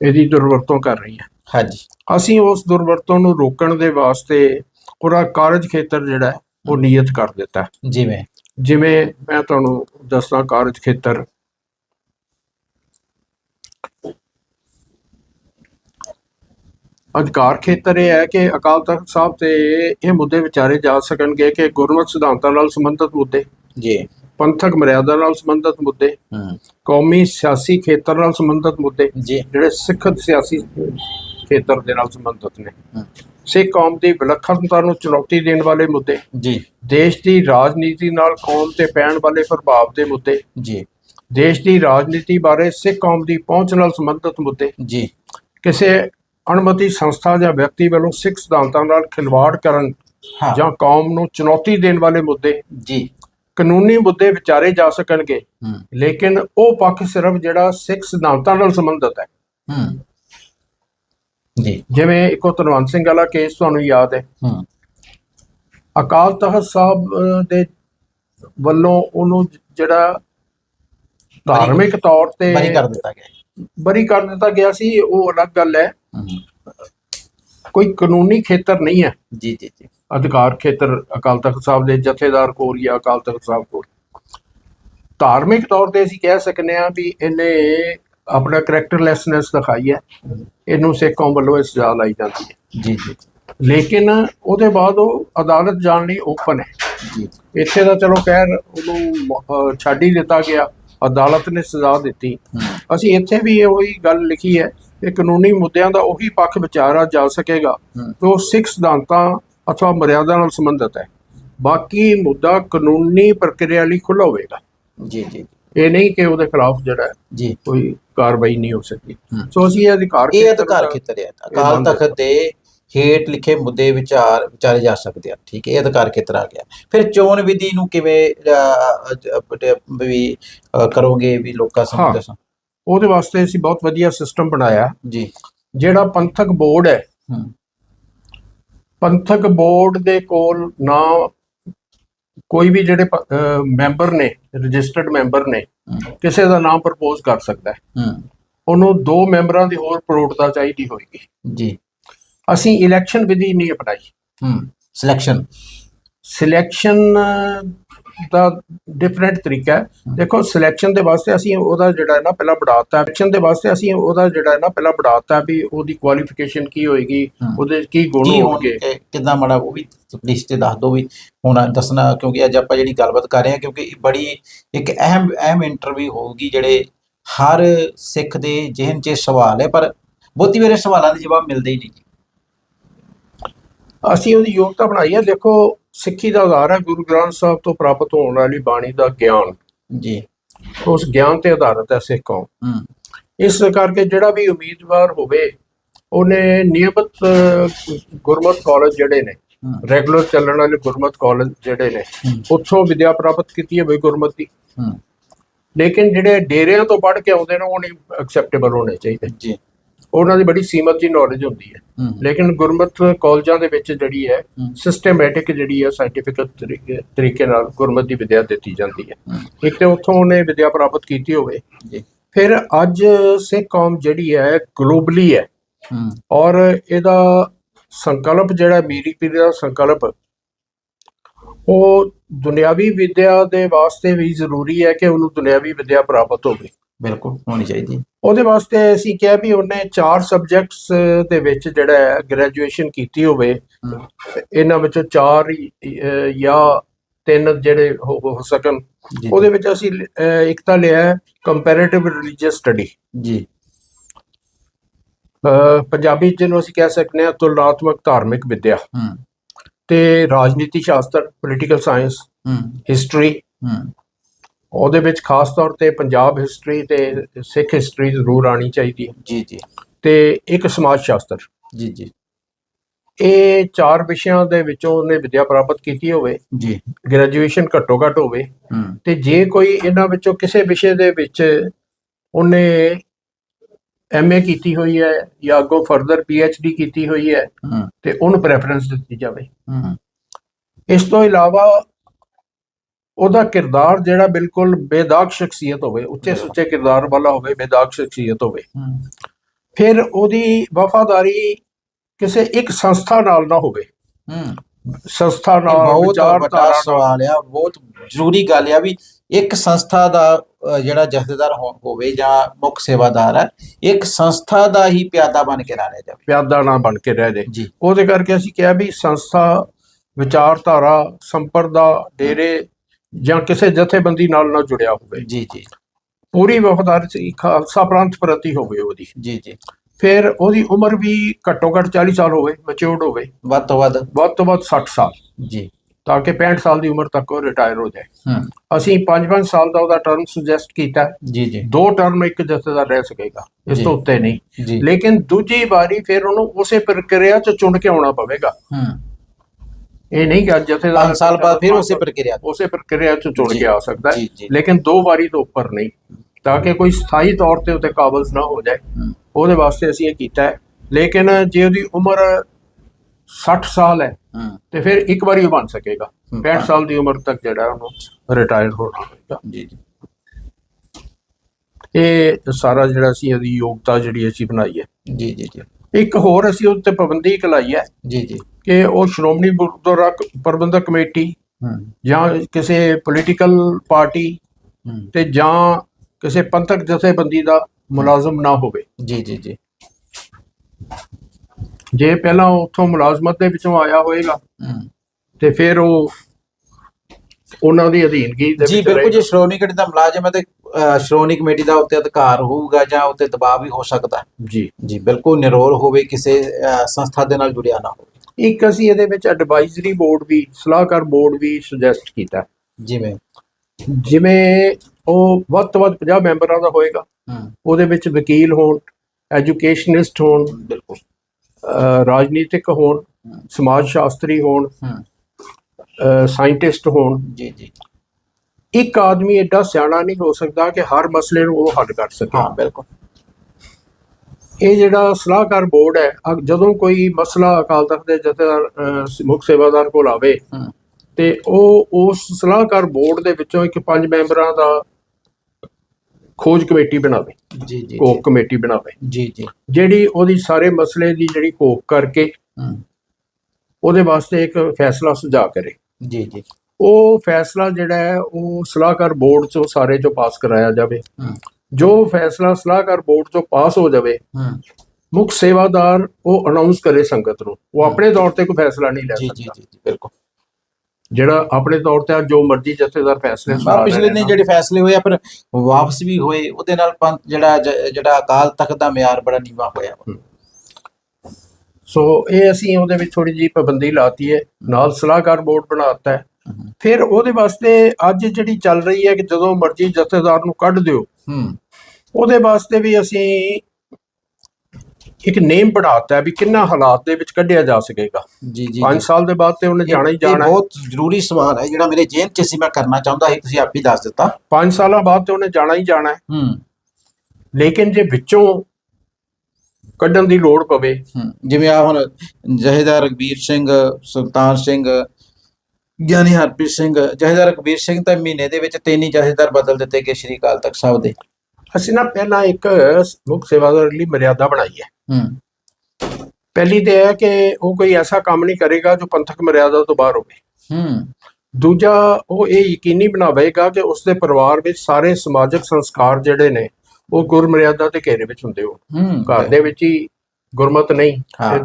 ਇਹਦੀ ਦੁਰਵਰਤੋਂ ਕਰ ਰਹੀਆਂ। ਹਾਂਜੀ। ਅਸੀਂ ਉਸ ਦੁਰਵਰਤੋਂ ਨੂੰ ਰੋਕਣ ਦੇ ਵਾਸਤੇ ਉਹਦਾ ਕਾਰਜ ਖੇਤਰ ਜਿਹੜਾ ਉਹ ਨਿਯਤ ਕਰ ਦਿੱਤਾ। ਜਿਵੇਂ? ਜਿਵੇਂ ਮੈਂ ਤੁਹਾਨੂੰ ਦੱਸਦਾ ਕਾਰਜ ਖੇਤਰ। ਅਧਿਕਾਰ ਖੇਤਰ ਇਹ ਹੈ ਕਿ ਅਕਾਲ ਤਖਤ ਸਾਹਿਬ ਤੇ ਇਹ ਮੁੱਦੇ ਵਿਚਾਰੇ ਜਾ ਸਕਣਗੇ ਕਿ ਗੁਰਮਤਿ ਸਿਧਾਂਤਾਂ ਨਾਲ ਸੰਬੰਧਿਤ ਮੁੱਦੇ ਜੀ। ਪੰਥਕ ਮਰਿਆਦਾ ਨਾਲ ਸੰਬੰਧਿਤ ਮੁੱਦੇ ਹੂੰ ਕੌਮੀ ਸਿਆਸੀ ਖੇਤਰ ਨਾਲ ਸੰਬੰਧਿਤ ਮੁੱਦੇ ਜੀ। ਜਿਹੜੇ ਸਿੱਖ ਸਿਆਸੀ ਖੇਤਰ ਦੇ ਨਾਲ ਸੰਬੰਧਿਤ ਨੇ। ਸਿੱਖ ਕੌਮ ਦੀ ਵਿਲੱਖਣਤਾ ਨੂੰ ਚੁਣੌਤੀ ਦੇਣ ਵਾਲੇ ਮੁੱਦੇ ਜੀ। ਦੇਸ਼ ਦੀ ਰਾਜਨੀਤੀ ਨਾਲ ਕੌਮ ਤੇ ਪੈਣ ਵਾਲੇ ਪ੍ਰਭਾਵ ਦੇ ਮੁੱਦੇ ਜੀ। ਦੇਸ਼ ਦੀ ਰਾਜਨੀਤੀ ਬਾਰੇ ਸਿੱਖ ਕੌਮ ਦੀ ਪਹੁੰਚ ਨਾਲ ਸੰਬੰਧਿਤ ਮੁੱਦੇ ਜੀ। ਕਿਸੇ ਅਣਮਤੀ ਸੰਸਥਾ ਜਾਂ ਵਿਅਕਤੀ ਵੱਲੋਂ ਸਿੱਖ ਸਿਧਾਂਤਾਂ ਨਾਲ ਖਿਲਵਾੜ ਕਰਨ ਜਾਂ ਕੌਮ ਨੂੰ ਚੁਣੌਤੀ ਦੇਣ ਵਾਲੇ ਮੁੱਦੇ ਜੀ। ਕਾਨੂੰਨੀ ਮੁੱਦੇ ਵਿਚਾਰੇ ਜਾ ਸਕਣਗੇ। ਲੇਕਿਨ ਉਹ ਪੱਖ ਸਿਰਫ ਜਿਹੜਾ ਸਿੱਖ ਸਿਧਾਂਤਾਂ ਨਾਲ ਸੰਬੰਧਿਤ ਹੂੰ। ਜੀ। ਜਿਵੇਂ ਇੱਕੋ ਧਨਵੰਤ ਸਿੰਘ ਵਾਲਾ ਕੇਸ ਤੁਹਾਨੂੰ ਯਾਦ ਹੈ। ਹੂੰ। ਅਕਾਲ ਤਖਤ ਸਾਹਿਬ ਦੇ ਵੱਲੋਂ ਉਹਨੂੰ ਜਿਹੜਾ ਧਾਰਮਿਕ ਤੌਰ ਤੇ ਬਰੀ ਕਰ ਦਿੱਤਾ ਗਿਆ। ਬਰੀ ਕਰ ਦਿੱਤਾ ਗਿਆ ਸੀ ਉਹ ਅਲੱਗ ਗੱਲ ਹੈ। ਹੂੰ। ਕੋਈ ਕਾਨੂੰਨੀ ਖੇਤਰ ਨਹੀਂ ਹੈ। ਜੀ ਜੀ ਜੀ। ਅਧਿਕਾਰ ਖੇਤਰ ਅਕਾਲ ਤਖਤ ਸਾਹਿਬ ਦੇ ਜਥੇਦਾਰ ਕੋਲ ਜਾਂ ਅਕਾਲ ਤਖਤ ਸਾਹਿਬ ਕੋਲ। ਧਾਰਮਿਕ ਤੌਰ ਤੇ ਅਸੀਂ ਕਹਿ ਸਕਨੇ ਆ ਵੀ ਇਹਨੇ ਆਪਣਾ ਕਰੈਕਟਰਲੈਸਨੈਸ ਦਿਖਾਈ ਹੈ। ਇਹਨੂੰ ਸਿੱਖ ਕੌਮ ਵੱਲੋਂ ਇਹ ਸਜ਼ਾ ਲਾਈ ਜਾਂਦੀ ਹੈ। ਜੀ ਜੀ। ਲੇਕਿਨ ਉਹਦੇ ਬਾਅਦ ਉਹ ਅਦਾਲਤ ਜਾਣ ਲਈ ਓਪਨ ਹੈ। ਜੀ। ਇੱਥੇ ਤਾਂ ਚਲੋ ਖੈਰ ਉਹਨੂੰ ਛੱਡ ਹੀ ਦਿੱਤਾ ਗਿਆ। ਅਦਾਲਤ ਨੇ ਸਜ਼ਾ ਦਿੱਤੀ। ਅਸੀਂ ਇੱਥੇ ਵੀ ਉਹੀ ਗੱਲ ਲਿਖੀ ਹੈ ਕਿ ਕਾਨੂੰਨੀ ਮੁੱਦਿਆਂ ਦਾ ਉਹੀ ਪੱਖ ਵਿਚਾਰਾ ਜਾ ਸਕੇਗਾ ਜੋ ਸਿੱਖ ਸਿਧਾਂਤਾਂ ਅਥਵਾ ਮਰਿਆਦਾ ਨਾਲ ਸੰਬੰਧਿਤ ਹੈ। ਬਾਕੀ ਮੁੱਦਾ ਕਾਨੂੰਨੀ ਪ੍ਰਕਿਰਿਆ ਲਈ ਖੁੱਲ੍ਹਾ ਹੋਵੇਗਾ। ਜੀ ਜੀ। ਇਹ ਨਹੀਂ ਕਿ ਉਹਦੇ ਖਿਲਾਫ ਜਿਹੜਾ ਜੀ। ਕੋਈ ਕਾਰਵਾਈ ਨਹੀਂ ਹੋ ਸਕਦੀ ਹੂੰ। ਸੋ ਅਸੀਂ ਇਹ ਅਧਿਕਾਰ ਇਹ ਅਧਿਕਾਰ ਖੇਤਰ ਹੈ। ਅਕਾਲ ਤਖਤ ਦੇ ਹੇਠ ਲਿਖੇ ਮੁੱਦੇ ਵਿਚਾਰ ਵਿਚਾਰੇ ਜਾ ਸਕਦੇ ਆ। ਠੀਕ ਹੈ ਇਹ ਅਧਿਕਾਰ ਖੇਤਰ ਆ ਗਿਆ। ਫਿਰ ਚੋਣ ਵਿਧੀ ਨੂੰ ਕਿਵੇਂ ਵੀ ਕਰੋਗੇ ਵੀ ਲੋਕਾਂ। ਸਮਝ ਦੱਸੋ ਉਹਦੇ ਵਾਸਤੇ ਅਸੀਂ ਬਹੁਤ ਵਧੀਆ ਸਿਸਟਮ ਬਣਾਇਆ। ਜੀ। ਜਿਹੜਾ ਪੰਥਕ ਬੋਰਡ ਹੂੰ। ਪੰਥਕ ਬੋਰਡ ਦੇ ਕੋਲ ਨਾ ਕੋਈ ਵੀ ਜਿਹੜੇ ਮੈਂਬਰ ਨੇ ਰਜਿਸਟਰਡ ਮੈਂਬਰ ਨੇ ਕਿਸੇ ਦਾ ਨਾਮ ਪ੍ਰਪੋਜ਼ ਕਰ ਸਕਦਾ ਹੈ। ਹੂੰ। ਉਹਨੂੰ ਦੋ ਮੈਂਬਰਾਂ ਦੀ ਹੋਰ ਪ੍ਰੋੜਤਾ ਚਾਹੀਦੀ ਹੋਏਗੀ। ਜੀ। ਅਸੀਂ ਇਲੈਕਸ਼ਨ ਵਿਧੀ ਨਹੀਂ ਅਪਣਾਈ। ਹੂੰ। ਸਿਲੈਕਸ਼ਨ। ਸਿਲੈਕਸ਼ਨ ਦਾ ਡਿਫਰੈਂਟ ਤਰੀਕਾ ਹੈ। ਦੇਖੋ ਸਿਲੈਕਸ਼ਨ ਦੇ ਵਾਸਤੇ ਅਸੀਂ ਉਹਦਾ ਜਿਹੜਾ ਹੈ ਨਾ ਪਹਿਲਾਂ ਬੜਾਤਾ ਸਿਲੈਕਸ਼ਨ ਦੇ ਵਾਸਤੇ ਅਸੀਂ ਉਹਦਾ ਜਿਹੜਾ ਹੈ ਨਾ ਪਹਿਲਾਂ ਬੜਾਤਾ ਵੀ ਉਹਦੀ ਕੁਆਲੀਫਿਕੇਸ਼ਨ ਕੀ ਹੋਏਗੀ ਉਹਦੇ ਕੀ ਗੁਣ ਹੋਣਗੇ। ਕਿੰਨਾ ਮੜਾ ਉਹ ਵੀ ਪਲੀਜ਼ ਤੇ ਦੱਸ ਦਿਓ ਵੀ ਹੁਣ ਦੱਸਣਾ ਕਿਉਂਕਿ ਅੱਜ ਆਪਾਂ ਜਿਹੜੀ ਗੱਲਬਾਤ ਕਰ ਰਹੇ ਹਾਂ ਕਿਉਂਕਿ ਇਹ ਬੜੀ ਇੱਕ ਅਹਿਮ ਅਹਿਮ ਇੰਟਰਵਿਊ ਹੋਊਗੀ ਜਿਹੜੇ ਹਰ ਸਿੱਖ ਦੇ ਜਿਹਨ 'ਚ ਸਵਾਲ ਹੈ ਪਰ ਬਹੁਤੀ ਵੇਰੇ ਸਵਾਲਾਂ ਦੇ ਜਵਾਬ ਮਿਲਦੇ ਹੀ ਨਹੀਂ ਜੀ। ਅਸੀਂ ਉਹਦੀ ਯੋਗਤਾ ਬਣਾਈ ਹੈ। ਦੇਖੋ ਸਿੱਖੀ ਦਾ ਆਧਾਰ ਹੈ ਗੁਰੂ ਗ੍ਰੰਥ ਸਾਹਿਬ ਤੋਂ ਪ੍ਰਾਪਤ ਹੋਣ ਵਾਲੀ ਬਾਣੀ ਦਾ ਗਿਆਨ। ਜੀ। ਉਸ ਗਿਆਨ ਤੇ ਆਧਾਰਿਤ ਹੈ ਸਿੱਖ ਕੌਮ। ਹੂੰ। ਇਸ ਕਰਕੇ ਜਿਹੜਾ ਵੀ ਉਮੀਦਵਾਰ ਹੋਵੇ ਉਹਨੇ ਨਿਯਮਿਤ ਗੁਰਮਤਿ ਕਾਲਜ ਜਿਹੜੇ ਨੇ ਹੂੰ। ਰੈਗੂਲਰ ਚੱਲਣ ਵਾਲੇ ਗੁਰਮਤਿ ਕਾਲਜ ਜਿਹੜੇ ਨੇ ਹੂੰ। ਉੱਥੋਂ ਵਿਦਿਆ ਪ੍ਰਾਪਤ ਕੀਤੀ ਹੋਵੇ ਗੁਰਮਤਿ ਦੀ। ਹੂੰ। ਲੇਕਿਨ ਜਿਹੜੇ ਡੇਰਿਆਂ ਤੋਂ ਪੜ੍ਹ ਕੇ ਆਉਂਦੇ ਨੇ ਉਹ ਨਹੀਂ ਐਕਸੈਪਟੇਬਲ ਹੋਣੇ ਚਾਹੀਦੇ। ਜੀ। ਉਹਨਾਂ ਦੀ ਬੜੀ ਸੀਮਤ ਜੀ ਨੌਲੇਜ ਹੁੰਦੀ ਹੈ। ਲੇਕਿਨ ਗੁਰਮਤਿ ਕਾਲਜਾਂ ਦੇ ਵਿੱਚ ਜਿਹੜੀ ਹੈ। ਸਿਸਟਮੈਟਿਕ ਜਿਹੜੀ ਹੈ ਸਾਇੰਟੀਫਿਕ ਤਰੀਕੇ ਤਰੀਕੇ ਨਾਲ ਗੁਰਮਤਿ ਦੀ ਵਿਦਿਆ ਦਿੱਤੀ ਜਾਂਦੀ ਹੈ। ਇੱਕ ਤੇ ਉੱਥੋਂ ਉਹਨੇ ਵਿਦਿਆ ਪ੍ਰਾਪਤ ਕੀਤੀ ਹੋਵੇ। ਫਿਰ ਅੱਜ ਸਿੱਖ ਕੌਮ ਜਿਹੜੀ ਹੈ ਗਲੋਬਲੀ ਹੈ। ਹੂੰ। ਔਰ ਇਹਦਾ ਸੰਕਲਪ ਜਿਹੜਾ ਮੀਰੀ ਪੀਰੀ ਦਾ ਸੰਕਲਪ ਉਹ ਦੁਨਿਆਵੀ ਵਿਦਿਆ ਦੇ ਵਾਸਤੇ ਵੀ ਜ਼ਰੂਰੀ ਹੈ ਕਿ ਉਹਨੂੰ ਦੁਨਿਆਵੀ ਵਿਦਿਆ ਪ੍ਰਾਪਤ ਹੋਵੇ। ਬਿਲਕੁਲ ਹੋਣੀ ਚਾਹੀਦੀ ਉਹਦੇ ਵਾਸਤੇ ਅਸੀਂ ਕਿਹਾ ਵੀ ਉਹਨੇ ਚਾਰ ਸਬਜੈਕਟਸ ਦੇ ਵਿੱਚ ਜਿਹੜਾ ਗ੍ਰੈਜੂਏਸ਼ਨ ਕੀਤੀ ਹੋਵੇ ਇਹਨਾਂ ਵਿੱਚੋਂ ਚਾਰ ਜਾਂ ਤਿੰਨ ਜਿਹੜੇ ਹੋ ਸਕਣ ਉਹਦੇ ਵਿੱਚ ਅਸੀਂ ਇੱਕ ਤਾਂ ਲਿਆ ਕੰਪੈਰੀਟਿਵ ਰਿਲੀਜੀਅਸ ਸਟੱਡੀ ਜੀ। ਪੰਜਾਬੀ ਜਿਹਨੂੰ ਅਸੀਂ ਕਹਿ ਸਕਦੇ ਹਾਂ ਤੁਲਨਾਤਮਕ ਧਾਰਮਿਕ ਵਿਦਿਆ। ਤੇ ਰਾਜਨੀਤੀ ਸ਼ਾਸਤਰ ਪੋਲੀਟੀਕਲ ਸਾਇੰਸ ਹਿਸਟਰੀ ਉਹਦੇ ਵਿੱਚ ਖਾਸ ਤੌਰ ਤੇ ਪੰਜਾਬ ਹਿਸਟਰੀ ਤੇ ਸਿੱਖ ਹਿਸਟਰੀ ਜ਼ਰੂਰ ਆਣੀ ਚਾਹੀਦੀ ਹੈ। ਜੀ ਜੀ। ਤੇ ਇੱਕ ਸਮਾਜ ਸ਼ਾਸਤਰ। ਜੀ ਜੀ। ਇਹ ਚਾਰ ਵਿਸ਼ਿਆਂ ਦੇ ਵਿੱਚੋਂ ਉਹਨੇ ਵਿਦਿਆ ਪ੍ਰਾਪਤ ਕੀਤੀ ਹੋਵੇ ਜੀ। ਗ੍ਰੈਜੂਏਸ਼ਨ ਘੱਟੋ ਘੱਟ ਹੋਵੇ ਤੇ ਜੇ ਕੋਈ ਇਹਨਾਂ ਵਿੱਚੋਂ ਕਿਸੇ ਵਿਸ਼ੇ ਦੇ ਵਿੱਚ ਉਹਨੇ ਐਮਏ ਕੀਤੀ ਹੋਈ ਹੈ ਜਾਂ ਅੱਗੋਂ ਫਰਦਰ ਡੀ ਕੀਤੀ ਹੋਈ ਹੈ ਤੇ ਉਹਨੂੰ ਪ੍ਰੈਫਰੈਂਸ ਦਿੱਤੀ ਜਾਵੇ। ਇਸ ਤੋਂ ਇਲਾਵਾ ਉਹਦਾ ਕਿਰਦਾਰ ਜਿਹੜਾ ਬਿਲਕੁਲ ਬੇਦਾਗ ਸ਼ਖਸੀਅਤ ਹੋਵੇ ਉੱਚੇ ਸੁੱਚੇ ਕਿਰਦਾਰ ਵਾਲਾ ਹੋਵੇ ਬੇਦਾਗ ਸ਼ਖਸੀਅਤ ਹੋਵੇ। ਫਿਰ ਉਹਦੀ ਵਫਾਦਾਰੀ ਕਿਸੇ ਇੱਕ ਸੰਸਥਾ ਨਾਲ ਨਾ ਹੋਵੇ। ਸੰਸਥਾ ਨਾਲ ਬਹੁਤ ਵੱਡਾ ਸਵਾਲ ਆ ਬਹੁਤ ਜ਼ਰੂਰੀ ਗੱਲ ਆ ਵੀ ਇੱਕ ਸੰਸਥਾ ਦਾ ਜਿਹੜਾ ਜਥੇਦਾਰ ਹੋਵੇ ਜਾਂ ਮੁੱਖ ਸੇਵਾਦਾਰ ਹੈ ਇੱਕ ਸੰਸਥਾ ਦਾ ਹੀ ਪਿਆਦਾ ਬਣ ਕੇ ਰਹਿਣਾ ਜਾਵੇ। ਪਿਆਦਾ ਨਾ ਬਣ ਕੇ ਰਹਿ ਜੀ। ਉਹਦੇ ਕਰਕੇ ਅਸੀਂ ਕਿਹਾ ਵੀ ਸੰਸਥਾ ਵਿਚਾਰਧਾਰਾ ਸੰਪਰਦਾ ਡੇਰੇ ਜਾਂ ਕਿਸੇ ਜਥੇਬੰਦੀ ਨਾਲ ਨਾ ਜੁੜਿਆ ਹੋਵੇ। ਜੀ ਜੀ। ਪੂਰੀ ਵਫਾਦਾਰੀ ਖਾਲਸਾ ਪ੍ਰਾਂਤ ਪ੍ਰਤੀ ਹੋਵੇ ਉਹਦੀ। ਜੀ ਜੀ। ਫਿਰ ਉਹਦੀ ਉਮਰ ਵੀ ਘੱਟੋ ਘੱਟ 40 ਸਾਲ ਹੋਵੇ ਮੈਚਿਓਰਡ ਹੋਵੇ। ਵੱਧ ਤੋਂ ਵੱਧ। ਵੱਧ ਤੋਂ ਵੱਧ 60 ਸਾਲ। ਜੀ। ਤਾਂ ਕਿ 65 ਸਾਲ ਦੀ ਉਮਰ ਤੱਕ ਉਹ ਰਿਟਾਇਰ ਹੋ ਜਾਏ। ਅਸੀਂ 5-5 ਸਾਲ ਦਾ ਉਹਦਾ ਟਰਮ ਸੁਜੈਸਟ ਕੀਤਾ। ਜੀ ਜੀ। ਦੋ ਟਰਮ ਇੱਕ ਜਥੇਦਾਰ ਰਹਿ ਸਕੇਗਾ ਇਸ। ਤੋਂ ਉੱਤੇ ਨਹੀਂ। ਲੇਕਿਨ ਦੂਜੀ ਵਾਰੀ ਫਿਰ ਉਹਨੂੰ ਉਸੇ ਪ੍ਰਕਿਰਿਆ ਚ ਚੁਣ ਕੇ ਆਉਣਾ ਪਵੇਗਾ। ਹੂੰ। ਇਹ ਨਹੀਂ ਕਿ ਅੱਜ ਜਥੇਦਾਰ 5 ਸਾਲ ਬਾਅਦ ਫਿਰ ਉਸੇ ਪ੍ਰਕਿਰਿਆ ਉਸੇ ਪ੍ਰਕਿਰਿਆ ਚ ਚੁਣ ਜੀ, ਕੇ ਆ ਸਕਦਾ। ਲੇਕਿਨ ਦੋ ਵਾਰੀ ਤੋਂ ਉੱਪਰ ਨਹੀਂ ਤਾਂ ਕਿ ਕੋਈ ਸਥਾਈ ਤੌਰ ਤੇ ਉਤੇ ਕਾਬਜ਼ ਨਾ ਹੋ ਜਾਏ। ਉਹਦੇ ਵਾਸਤੇ ਅਸੀਂ ਇਹ ਕੀਤਾ ਹੈ। ਲੇਕਿਨ ਜੇ ਉਹਦੀ ਉਮਰ 60 ਸਾਲ ਹੈ ਹੂੰ। ਤੇ ਫਿਰ ਇੱਕ ਵਾਰੀ ਉਹ ਬਣ ਸਕੇਗਾ। ਹੂੰ, 65 ਸਾਲ ਦੀ ਉਮਰ ਤੱਕ ਜਿਹੜਾ ਉਹਨੂੰ ਰਿਟਾਇਰ ਹੋਣਾ ਹੋਵੇਗਾ ਜੀ ਜੀ। ਇਹ ਸਾਰਾ ਜਿਹੜਾ ਅਸੀਂ ਇਹਦੀ ਯੋਗਤਾ ਜਿਹੜੀ ਅਸੀਂ ਬਣਾਈ ਹੈ। ਜੀ ਜੀ ਜੀ। ਇੱਕ ਹੋਰ ਅਸੀਂ ਉਹਦੇ ਤੇ ਪਾਬੰਦੀ ਇੱਕ ਲਾਈ ਹੈ ਜੀ ਜੀ। ਕਿ ਉਹ ਸ਼੍ਰੋਮਣੀ ਗੁਰਦੁਆਰਾ ਪ੍ਰਬੰਧਕ ਕਮੇਟੀ ਜਾਂ ਕਿਸੇ ਪੋਲੀਟੀਕਲ ਪਾਰਟੀ ਤੇ ਜਾਂ ਕਿਸੇ ਪੰਥਕ ਜਥੇਬੰਦੀ ਦਾ ਮੁਲਾਜ਼ਮ ਨਾ ਹੋਵੇ। ਜੀ ਜੀ ਜੀ। ਜੇ ਪਹਿਲਾਂ ਉੱਥੋਂ ਮੁਲਾਜ਼ਮਤ ਦੇ ਵਿੱਚੋਂ ਆਇਆ ਹੋਏਗਾ ਤੇ ਫਿਰ ਉਹ ਉਹਨਾਂ ਦੀ ਅਧੀਨਗੀ ਦੇ ਜੀ ਵਿੱਚ ਬਿਲਕੁਲ ਜੇ। ਸ਼੍ਰੋਮਣੀ ਕਮੇਟੀ ਦਾ ਮੁਲਾਜ਼ਮ ਹੈ ਤੇ ਸ਼੍ਰੋਮਣੀ ਕਮੇਟੀ ਦਾ ਉੱਤੇ ਅਧਿਕਾਰ ਹੋਊਗਾ ਜਾਂ ਉੱਤੇ ਦਬਾਅ ਵੀ ਹੋ ਸਕਦਾ। ਜੀ। ਜੀ ਬਿਲਕੁਲ ਨਿਰੋਲ ਹੋਵੇ ਕਿਸੇ ਸੰਸਥਾ ਦੇ ਨਾਲ ਜੁੜਿਆ ਨਾ ਹੋਵੇ। ਇੱਕ ਅਸੀਂ ਇਹਦੇ ਵਿੱਚ ਐਡਵਾਈਜ਼ਰੀ ਬੋਰਡ ਵੀ ਸਲਾਹਕਾਰ ਬੋਰਡ ਵੀ ਸੁਜੈਸਟ ਕੀਤਾ। ਜਿਵੇਂ? ਜਿਵੇਂ ਉਹ ਵੱਧ ਤੋਂ ਵੱਧ 50 ਮੈਂਬਰਾਂ ਦਾ ਹੋਏਗਾ। ਉਹਦੇ ਵਿੱਚ ਵਕੀਲ ਹੋਣ ਐਜੂਕੇਸ਼ਨਿਸਟ ਹੋਣ ਬਿਲਕੁਲ। ਰਾਜਨੀਤਿਕ ਹੋਣ ਸਮਾਜ ਸ਼ਾਸਤਰੀ ਹੋਣ ਸਾਇੰਟਿਸਟ ਹੋਣ। ਜੀ ਜੀ। ਇੱਕ ਆਦਮੀ ਐਡਾ ਸਿਆਣਾ ਨਹੀਂ ਹੋ ਸਕਦਾ ਕਿ ਹਰ ਮਸਲੇ ਨੂੰ ਉਹ ਹੱਲ ਕਰ ਸਕੇ। ਹਾਂ ਬਿਲਕੁਲ। ਇਹ ਜਿਹੜਾ ਸਲਾਹਕਾਰ ਬੋਰਡ ਹੈ ਜਦੋਂ ਕੋਈ ਮਸਲਾ ਅਕਾਲ ਤਖਤ ਦੇ ਜਥੇਦਾਰ ਮੁੱਖ ਸੇਵਾਦਾਰ ਕੋਲ ਆਵੇ ਤੇ ਉਹ ਉਸ ਸਲਾਹਕਾਰ ਬੋਰਡ ਦੇ ਵਿੱਚੋਂ ਇੱਕ ਪੰਜ ਮੈਂਬਰਾਂ ਦਾ ਖੋਜ ਕਮੇਟੀ ਬਣਾਵੇ। ਜੀ ਜੀ ਕੋਕ ਕਮੇਟੀ ਬਣਾਵੇ। ਜੀ ਜੀ। ਜਿਹੜੀ ਉਹਦੀ ਸਾਰੇ ਮਸਲੇ ਦੀ ਜਿਹੜੀ ਕੋਕ ਕਰਕੇ ਉਹਦੇ ਵਾਸਤੇ ਇੱਕ ਫੈਸਲਾ ਸੁਝਾ ਕਰੇ। ਜੀ ਜੀ। ਉਹ ਫੈਸਲਾ ਜਿਹੜਾ ਹੈ ਉਹ ਸਲਾਹਕਾਰ ਬੋਰਡ ਚੋਂ ਸਾਰੇ ਚੋਂ ਪਾਸ ਕਰਾਇਆ ਜਾਵੇ। ਜੋ ਫੈਸਲਾ ਸਲਾਹਕਾਰ ਬੋਰਡ ਚੋਂ ਪਾਸ ਹੋ ਜਾਵੇ ਮੁੱਖ ਸੇਵਾਦਾਰ ਉਹ ਅਨਾਉਂਸ ਕਰੇ ਸੰਗਤ ਨੂੰ। ਉਹ ਆਪਣੇ ਤੌਰ ਤੇ ਕੋਈ ਫੈਸਲਾ ਨਹੀਂ ਲੈ ਜੀ ਜੀ ਸਕਦਾ। ਜੀ ਜੀ, ਬਿਲਕੁਲ। ਜਿਹੜਾ ਆਪਣੇ ਤੌਰ ਤੇ ਜੋ ਮਰਜ਼ੀ ਜਥੇਦਾਰ ਫੈਸਲੇ ਸੁਣਾ ਪਿਛਲੇ ਦਿਨ ਜਿਹੜੇ ਫੈਸਲੇ ਹੋਏ ਆ ਪਰ ਵਾਪਸ ਵੀ ਹੋਏ ਉਹਦੇ ਨਾਲ ਪੰਥ ਜਿਹੜਾ ਜ- ਜਿਹੜਾ ਅਕਾਲ ਤਖਤ ਦਾ ਮਿਆਰ ਬੜਾ ਨੀਵਾ ਹੋਇਆ। ਸੋ ਇਹ ਅਸੀਂ ਉਹਦੇ ਵਿੱਚ ਥੋੜੀ ਜਿਹੀ ਪਾਬੰਦੀ ਲਾਤੀ ਹੈ। ਨਾਲ ਸਲਾਹਕਾਰ ਬੋਰਡ ਬਣਾਤਾ ਹੈ। ਫਿਰ ਉਹਦੇ ਵਾਸਤੇ ਅੱਜ ਜਿਹੜੀ ਚੱਲ ਰਹੀ ਹੈ ਕਿ ਜਦੋਂ ਮਰਜ਼ੀ ਜਥੇਦਾਰ ਨੂੰ ਕੱਢ ਦਿਓ ਹੂੰ। ਉਹਦੇ ਵਾਸਤੇ ਵੀ ਅਸੀਂ ਇੱਕ ਨੇਮ ਬਣਾਤਾ ਹੈ ਵੀ ਕਿੰਨਾ ਹਾਲਾਤ ਦੇ ਵਿੱਚ ਕੱਢਿਆ ਜਾ ਸਕੇਗਾ। ਜੀ ਜੀ 5 ਜੀ। ਸਾਲ ਦੇ ਬਾਅਦ ਤੇ ਉਹਨੇ ਜਾਣਾ ਹੀ ਜਾਣਾ। ਹੈ ਬਹੁਤ ਜ਼ਰੂਰੀ ਸਵਾਲ ਹੈ ਜਿਹੜਾ ਮੇਰੇ ਜੇਨ ਚ ਸੀ ਮੈਂ ਕਰਨਾ ਚਾਹੁੰਦਾ ਸੀ ਤੁਸੀਂ ਆਪ ਹੀ ਦੱਸ ਦਿੱਤਾ। 5 ਸਾਲਾਂ ਬਾਅਦ ਤੇ ਉਹਨੇ ਜਾਣਾ ਹੀ ਜਾਣਾ। ਹੈ। ਹੂੰ ਲੇਕਿਨ ਜੇ ਵਿੱਚੋਂ ਕੱਢਣ ਦੀ ਲੋੜ ਪਵੇ। ਜਿਵੇਂ ਆ ਹੁਣ ਜਹੇਦਾਰ ਰਗਵੀਰ ਸਿੰਘ ਸੁਲਤਾਨ ਸਿੰਘ ਗਿਆਨੀ ਹਰਪ੍ਰੀਤ ਸਿੰਘ ਜਹੇਦਾਰ ਰਗਵੀਰ ਸਿੰਘ ਤਾਂ ਮਹੀਨੇ ਦੇ ਵਿੱਚ ਤਿੰਨ ਹੀ ਜਹੇਦਾਰ ਬਦਲ ਦਿੱਤੇ ਗਏ ਸ਼੍ਰੀ ਅਕਾਲ ਤਖਤ ਸਾਹਿਬ ਦੇ। ਅਸੀਂ ਨਾ ਪਹਿਲਾਂ ਇੱਕ ਮੁੱਖ ਸੇਵਾਦਾਰ ਲਈ ਮਰਿਆਦਾ ਬਣਾਈ ਹੈ। ਹੂੰ। ਪਹਿਲੀ ਤੇ ਹੈ ਕਿ ਉਹ ਕੋਈ ਐਸਾ ਕੰਮ ਨਹੀਂ ਕਰੇਗਾ ਜੋ ਪੰਥਕ ਮਰਿਆਦਾ ਤੋਂ ਬਾਹਰ ਹੋਵੇ। ਹੂੰ। ਦੂਜਾ ਉਹ ਇਹ ਯਕੀਨੀ ਬਣਾਵੇਗਾ ਕਿ ਉਸਦੇ ਪਰਿਵਾਰ ਵਿੱਚ ਸਾਰੇ ਸਮਾਜਿਕ ਸੰਸਕਾਰ ਜਿਹੜੇ ਨੇ ਉਹ ਗੁਰਮਰਿਆਦਾ ਦੇ ਘੇਰੇ ਵਿੱਚ ਹੁੰਦੇ ਹੂੰ। ਘਰ ਦੇ ਵਿੱਚ ਹੀ ਗੁਰਮਤ ਨਹੀਂ ਹਾਂ।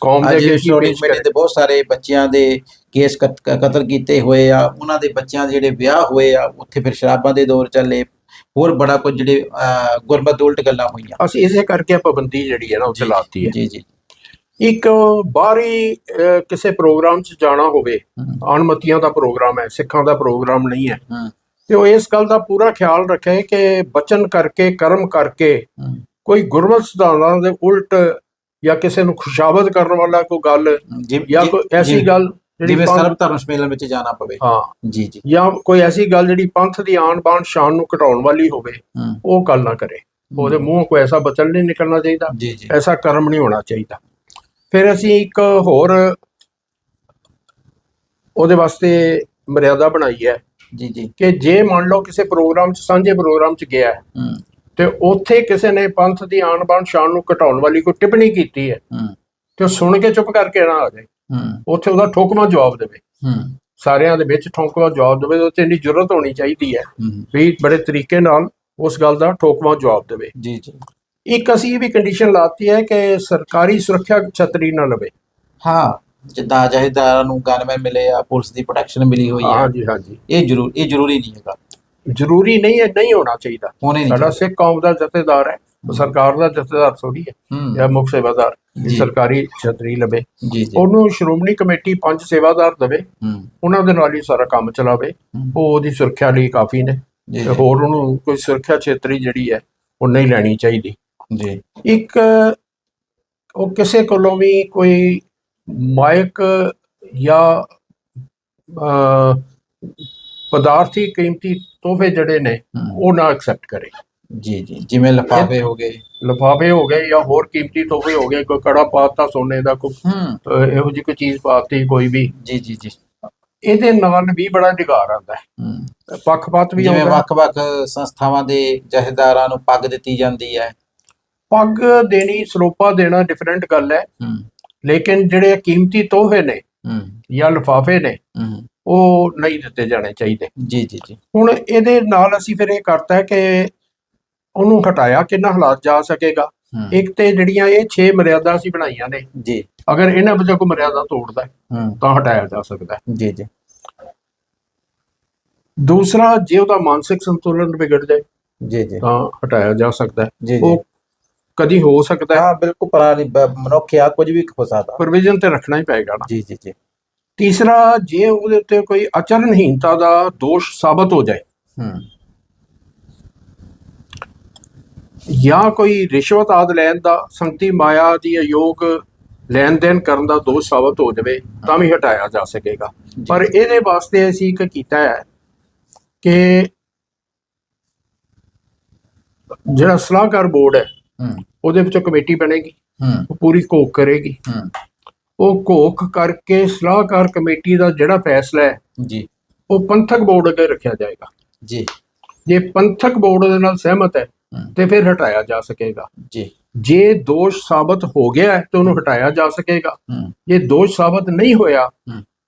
ਕੌਮ ਦੇ ਅੱਜ ਅੱਗੇ ਸ਼੍ਰੋਮਣੀ ਪੇਸ਼ ਕਮੇਟੀ ਕਰੇ ਦੇ ਬਹੁਤ ਸਾਰੇ ਬੱਚਿਆਂ ਦੇ ਕੇਸ ਕਤ- ਕਤਲ ਕੀਤੇ ਹੋਏ ਆ ਉਹਨਾਂ ਦੇ ਬੱਚਿਆਂ ਦੇ ਜਿਹੜੇ ਵਿਆਹ ਹੋਏ ਆ ਉੱਥੇ ਫਿਰ ਸ਼ਰਾਬਾਂ ਦੇ ਦੌਰ ਚੱਲੇ ਹੋਰ ਬੜਾ ਕੁਝ ਜਿਹੜੇ ਅਹ, ਗੁਰਮਤ ਉਲਟ ਗੱਲਾਂ ਹੋਈਆਂ। ਅਸੀਂ ਇਸੇ ਕਰਕੇ ਪਾਬੰਦੀ ਜਿਹੜੀ ਹੈ ਨਾ ਉਹ ਜੀ, ਚਲਾਤੀ ਹੈ। ਜੀ ਜੀ। ਇੱਕ ਬਾਹਰੀ ਅਹ, ਕਿਸੇ ਪ੍ਰੋਗਰਾਮ 'ਚ ਜਾਣਾ ਹੋਵੇ ਹੂੰ, ਅਨਮਤੀਆਂ ਦਾ ਪ੍ਰੋਗਰਾਮ ਹੈ ਸਿੱਖਾਂ ਦਾ ਪ੍ਰੋਗਰਾਮ ਨਹੀਂ ਹੈ। ਤੇ ਉਹ ਇਸ ਗੱਲ ਦਾ ਪੂਰਾ ਖਿਆਲ ਰੱਖੇ ਕਿ ਬਚਨ ਕਰਕੇ ਕਰਮ ਕਰਕੇ ਕੋਈ ਗੁਰਮਤ ਸਿਧਾਂਤਾਂ ਦੇ ਉਲਟ ਜਾਂ ਕਿਸੇ ਨੂੰ ਖੁਸ਼ਾਵਤ ਕਰਨ ਵਾਲਾ ਕੋਈ ਗੱਲ ਜੀ- ਕੋਈ ਐਸੀ ਗੱਲ ਜਿਹੜੀ ਜਿਵੇਂ ਸਰਬ ਧਰਮ ਸੰਮੇਲਨ ਵਿੱਚ ਜਾਣਾ ਪਵੇ। ਹਾਂ। ਜੀ ਜੀ। ਜਾਂ ਕੋਈ ਐਸੀ ਗੱਲ ਜਿਹੜੀ ਪੰਥ ਦੀ ਆਣ ਬਾਣ ਸ਼ਾਨ ਨੂੰ ਘਟਾਉਣ ਵਾਲੀ ਹੋਵੇ ਉਹ ਗੱਲ ਨਾ ਕਰੇ। ਉਹਦੇ ਮੂੰਹੋਂ ਕੋਈ ਐਸਾ ਬਚਨ ਨਹੀਂ ਨਿਕਲਣਾ ਚਾਹੀਦਾ। ਐਸਾ ਕਰਮ ਨਹੀਂ ਹੋਣਾ ਚਾਹੀਦਾ। ਫਿਰ ਅਸੀਂ ਇੱਕ ਹੋਰ ਉਹਦੇ ਵਾਸਤੇ ਮਰਿਆਦਾ ਬਣਾਈ ਹੈ ਜੀ ਜੀ। ਕਿ ਜੇ ਮੰਨ ਲਓ ਕਿਸੇ ਪ੍ਰੋਗਰਾਮ 'ਚ ਸਾਂਝੇ ਪ੍ਰੋਗਰਾਮ 'ਚ ਗਿਆ ਹੂੰ। ਤੇ ਉੱਥੇ ਕਿਸੇ ਨੇ ਪੰਥ ਦੀ ਆਣ ਬਾਣ ਸ਼ਾਨ ਨੂੰ ਘਟਾਉਣ ਵਾਲੀ ਕੋਈ ਟਿੱਪਣੀ ਕੀਤੀ ਹੈ। ਹੂੰ। ਤੇ ਉਹ ਸੁਣ ਕੇ ਚੁੱਪ ਕਰਕੇ ਨਾ ਆ ਜਾਏ। ਹੂੰ। ਉੱਥੇ ਉਹਦਾ ਠੋਕਵਾਂ ਜਵਾਬ ਦੇਵੇ। ਹੂੰ। ਸਾਰਿਆਂ ਦੇ ਵਿੱਚ ਠੋਕਵਾਂ ਜਵਾਬ ਦੇਵੇ ਤੇ ਇੰਨੀ ਜ਼ਰੂਰਤ ਹੋਣੀ ਚਾਹੀਦੀ ਹੈ ਵੀ ਬੜੇ ਤਰੀਕੇ ਨਾਲ ਉਸ ਗੱਲ ਦਾ ਠੋਕਵਾਂ ਜਵਾਬ ਦੇਵੇ। ਜੀ ਜੀ। ਇੱਕ ਅਸੀਂ ਇਹ ਵੀ ਕੰਡੀਸ਼ਨ ਲਾਤੀ ਹੈ ਕਿ ਸਰਕਾਰੀ ਸੁਰੱਖਿਆ ਛਤਰੀ ਨਾ ਲਵੇ। ਹਾਂ ਜਿੱਦਾਂ ਜਹੇਦਾਰਾਂ ਨੂੰ ਗਨਮੈਨ ਮਿਲੇ ਆ ਪੁਲਿਸ ਦੀ ਪ੍ਰੋਟੈਕਸ਼ਨ ਮਿਲੀ ਹੋਈ ਹੈ। ਹਾਂਜੀ ਹਾਂਜੀ ਇਹ ਜ਼ਰੂਰ ਇਹ ਜ਼ਰੂਰੀ ਨਹੀਂ ਹੈਗਾ। ਜ਼ਰੂਰੀ ਨਹੀਂ ਹੈ ਨਹੀਂ ਹੋਣਾ ਚਾਹੀਦਾ। ਹੋਣੇ ਨਹੀਂ ਸਾਡਾ। ਸਿੱਖ ਕੌਮ ਦਾ ਜਥੇਦਾਰ ਹੈ ਸਰਕਾਰ ਦਾ ਜਥੇਦਾਰ ਥੋੜੀ ਹੈ ਜਾਂ ਮੁੱਖ ਸੇਵਾਦਾਰ। ਸਰਕਾਰੀ ਛਤਰੀ ਲਵੇ। ਉਹਨੂੰ ਸ਼੍ਰੋਮਣੀ ਕਮੇਟੀ ਪੰਜ ਸੇਵਾਦਾਰ ਦੇਵੇ ਉਹਨਾਂ ਦੇ ਨਾਲ ਹੀ ਸਾਰਾ ਕੰਮ ਚਲਾਵੇ। ਉਹ ਉਹਦੀ ਸੁਰੱਖਿਆ ਲਈ ਕਾਫੀ ਨੇ। ਹੋਰ ਉਹਨੂੰ ਕੋਈ ਸੁਰੱਖਿਆ ਛੇਤਰੀ ਜਿਹੜੀ ਹੈ ਉਹ ਨਹੀਂ ਲੈਣੀ ਚਾਹੀਦੀ। ਜੀ। ਇੱਕ ਉਹ ਕਿਸੇ ਕੋਲੋਂ ਵੀ ਕੋਈ ਮਾਇਕ ਜਾਂ ਪਦਾਰਥੀ ਕੀਮਤੀ ਤੋਹਫੇ ਜਿਹੜੇ ਨੇ ਉਹ ਨਾ ਐਕਸੈਪਟ ਕਰੇ। ਜੀ ਜੀ ਜਿਵੇਂ ਲਫਾਫੇ ਹੋ ਗਏ। ਲਿਫਾਫੇ ਹੋ ਗਏ ਜਾਂ ਹੋਰ ਕੀਮਤੀ ਤੋਹਫੇ ਹੋ ਗਏ ਕੋਈ ਕੜਾ ਪਾਤਾ ਸੋਨੇ ਦਾ ਕੋਈ ਇਹੋ ਜਿਹੀ ਕੋਈ ਚੀਜ਼ ਪਾਤੀ ਕੋਈ ਵੀ। ਜੀ ਜੀ ਜੀ। ਇਹਦੇ ਨਾਲ ਵੀ ਬੜਾ ਨਿਗਾਰ ਆਉਂਦਾ ਹੈ। ਪੱਖਪਾਤ ਵੀ ਜਿਵੇਂ ਆਉਂਦਾ। ਵੱਖ-ਵੱਖ ਸੰਸਥਾਵਾਂ ਦੇ ਜਹੇਦਾਰਾਂ ਨੂੰ ਪੱਗ ਦਿੱਤੀ ਜਾਂਦੀ ਹੈ। ਪੱਗ ਦੇਣੀ ਸਰੋਪਾ ਦੇਣਾ ਡਿਫਰੈਂਟ ਗੱਲ ਹੈ। ਲੇਕਿਨ ਜਿਹੜੇ ਕੀਮਤੀ ਤੋਹਫੇ ਨੇ ਜਾਂ ਲਿਫਾਫੇ ਨੇ ਉਹ ਨਹੀਂ ਦਿੱਤੇ ਜਾਣੇ ਚਾਹੀਦੇ। ਜੀ ਜੀ ਜੀ। ਹੁਣ ਇਹਦੇ ਨਾਲ ਅਸੀਂ ਫਿਰ ਇਹ ਕਰਤਾ ਕਿ ਉਹਨੂੰ ਹਟਾਇਆ ਕਿੰਨਾ ਹਾਲਾਤ ਜਾ ਸਕੇਗਾ। ਇੱਕ ਤੇ ਜਿਹੜੀਆਂ ਇਹ 6 ਮਰਿਆਦਾ ਅਸੀਂ ਬਣਾਈਆਂ ਨੇ ਜੀ। ਅਗਰ ਇਹਨਾਂ ਵਿੱਚੋਂ ਕੋਈ ਮਰਿਆਦਾ ਤੋੜਦਾ ਤਾਂ ਹਟਾਇਆ ਜਾ ਸਕਦਾ ਜੀ ਜੀ। ਦੂਸਰਾ ਜੇ ਉਹਦਾ ਮਾਨਸਿਕ ਸੰਤੁਲਨ ਵਿਗੜ ਜਾਏ ਜੀ ਜੀ। ਤਾਂ ਹਟਾਇਆ ਜਾ ਸਕਦਾ ਜੀ ਜੀ। ਉਹ ਕਦੀ ਹੋ ਸਕਦਾ ਹੈ। ਬਿਲਕੁਲ ਪੁਰਾਣੀ ਬ- ਮਨੁੱਖ ਆ ਕੁਝ ਵੀ ਹੋ ਸਕਦਾ। ਪ੍ਰੋਵੀਜ਼ਨ ਤੇ ਰੱਖਣਾ ਹੀ ਪਏਗਾ ਜੀ ਜੀ ਜੀ। ਤੀਸਰਾ ਜੇ ਉਹਦੇ ਉੱਤੇ ਕੋਈ ਅਚਰਨਹੀਨਤਾ ਦਾ ਦੋਸ਼ ਸਾਬਤ ਹੋ ਜਾਏ ਹੂੰ। ਜਾਂ ਕੋਈ ਰਿਸ਼ਵਤ ਆਦ ਲੈਣ ਦਾ ਸੰਗਤੀ ਮਾਇਆ ਦੀ ਅਯੋਗ ਲੈਣ ਦੇਣ ਕਰਨ ਦਾ ਦੋਸ਼ ਸਾਬਤ ਹੋ ਜਾਵੇ ਤਾਂ ਵੀ ਹਟਾਇਆ ਜਾ ਸਕੇਗਾ। ਪਰ ਇਹਦੇ ਵਾਸਤੇ ਅਸੀਂ ਇੱਕ ਕੀਤਾ ਹੈ ਕਿ ਜਿਹੜਾ ਸਲਾਹਕਾਰ ਬੋਰਡ ਹੈ ਹੂੰ। ਉਹਦੇ ਵਿੱਚੋਂ ਕਮੇਟੀ ਬਣੇਗੀ ਹੂੰ। ਉਹ ਪੂਰੀ ਘੋਖ ਕਰੇਗੀ। ਹੂੰ। ਉਹ ਘੋਖ ਕਰਕੇ ਸਲਾਹਕਾਰ ਕਮੇਟੀ ਦਾ ਜਿਹੜਾ ਫੈਸਲਾ ਹੈ ਜੀ। ਉਹ ਪੰਥਕ ਬੋਰਡ ਅੱਗੇ ਰੱਖਿਆ ਜਾਏਗਾ। ਜੀ। ਜੇ ਪੰਥਕ ਬੋਰਡ ਦੇ ਨਾਲ ਸਹਿਮਤ ਹੈ। ਤੇ ਫਿਰ ਹਟਾਇਆ ਜਾ ਸਕੇਗਾ। ਜੀ। ਜੇ ਦੋਸ਼ ਸਾਬਤ ਹੋ ਗਿਆ ਹੈ ਤੇ ਉਹਨੂੰ ਹਟਾਇਆ ਜਾ ਸਕੇਗਾ। ਜੇ ਦੋਸ਼ ਸਾਬਤ ਨਹੀਂ ਹੋਇਆ।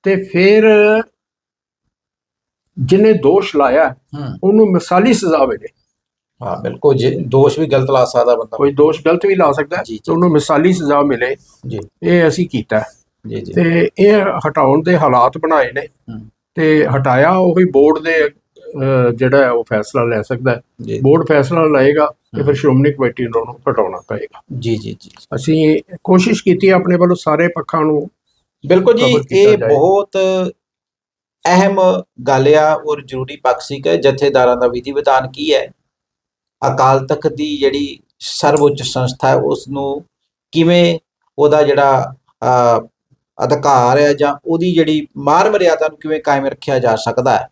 ਤੇ ਫਿਰ ਜਿਹਨੇ ਦੋਸ਼ ਲਾਇਆ ਉਹਨੂੰ ਮਿਸਾਲੀ ਸਜ਼ਾ ਮਿਲੇ। ਹਾਂ ਬਿਲਕੁਲ ਜੀ। ਦੋਸ਼ ਵੀ ਗਲਤ ਲਾ ਸਕਦਾ ਬੰਦਾ। ਕੋਈ ਦੋਸ਼ ਗਲਤ ਵੀ ਲਾ ਸਕਦਾ ਹੈ ਜੀ, ਜੀ। ਤੇ ਉਹਨੂੰ ਮਿਸਾਲੀ ਸਜ਼ਾ ਮਿਲੇ। ਜੀ। ਇਹ ਅਸੀਂ ਕੀਤਾ। ਜੀ ਜੀ। ਤੇ ਇਹ ਹਟਾਉਣ ਦੇ ਹਾਲਾਤ ਬਣਾਏ ਨੇ। ਹੂੰ। ਤੇ ਹਟਾਇਆ ਉਹੀ ਬੋਰਡ ਦੇ ਅਹ, ਜਿਹੜਾ ਹੈ ਉਹ ਫੈਸਲਾ ਲੈ ਸਕਦਾ ਹੈ। ਜੀ। ਬੋਰਡ ਫੈਸਲਾ ਲਏਗਾ ਤੇ ਫਿਰ ਸ਼੍ਰੋਮਣੀ ਕਮੇਟੀ ਨੂੰ ਉਹਨੂੰ ਹਟਾਉਣਾ ਪਏਗਾ। ਜੀ ਜੀ ਜੀ। ਅਸੀਂ ਕੋਸ਼ਿਸ਼ ਕੀਤੀ ਹੈ ਆਪਣੇ ਵੱਲੋਂ ਸਾਰੇ ਪੱਖਾਂ ਨੂੰ ਬਿਲਕੁਲ ਜੀ cover ਕੀਤਾ ਇਹ ਜਾਏ। ਬਹੁਤ ਅਹਿਮ ਗੱਲ ਆ ਔਰ ਜ਼ਰੂਰੀ ਪੱਖ ਸੀ ਕਿ ਜਥੇਦਾਰਾਂ ਦਾ ਵਿਧੀ ਵਿਧਾਨ ਕੀ ਹੈ? ਅਕਾਲ ਤਖਤ ਦੀ ਜਿਹੜੀ ਸਰਵਉੱਚ ਸੰਸਥਾ ਹੈ ਉਸ ਨੂੰ ਕਿਵੇਂ ਉਹਦਾ ਜਿਹੜਾ ਅਧਿਕਾਰ ਹੈ ਜਾਂ ਉਹਦੀ ਜਿਹੜੀ ਮਾਰ ਮਰਿਆਦਾ ਨੂੰ ਕਿਵੇਂ ਕਾਇਮ ਰੱਖਿਆ ਜਾ ਸਕਦਾ ਹੈ?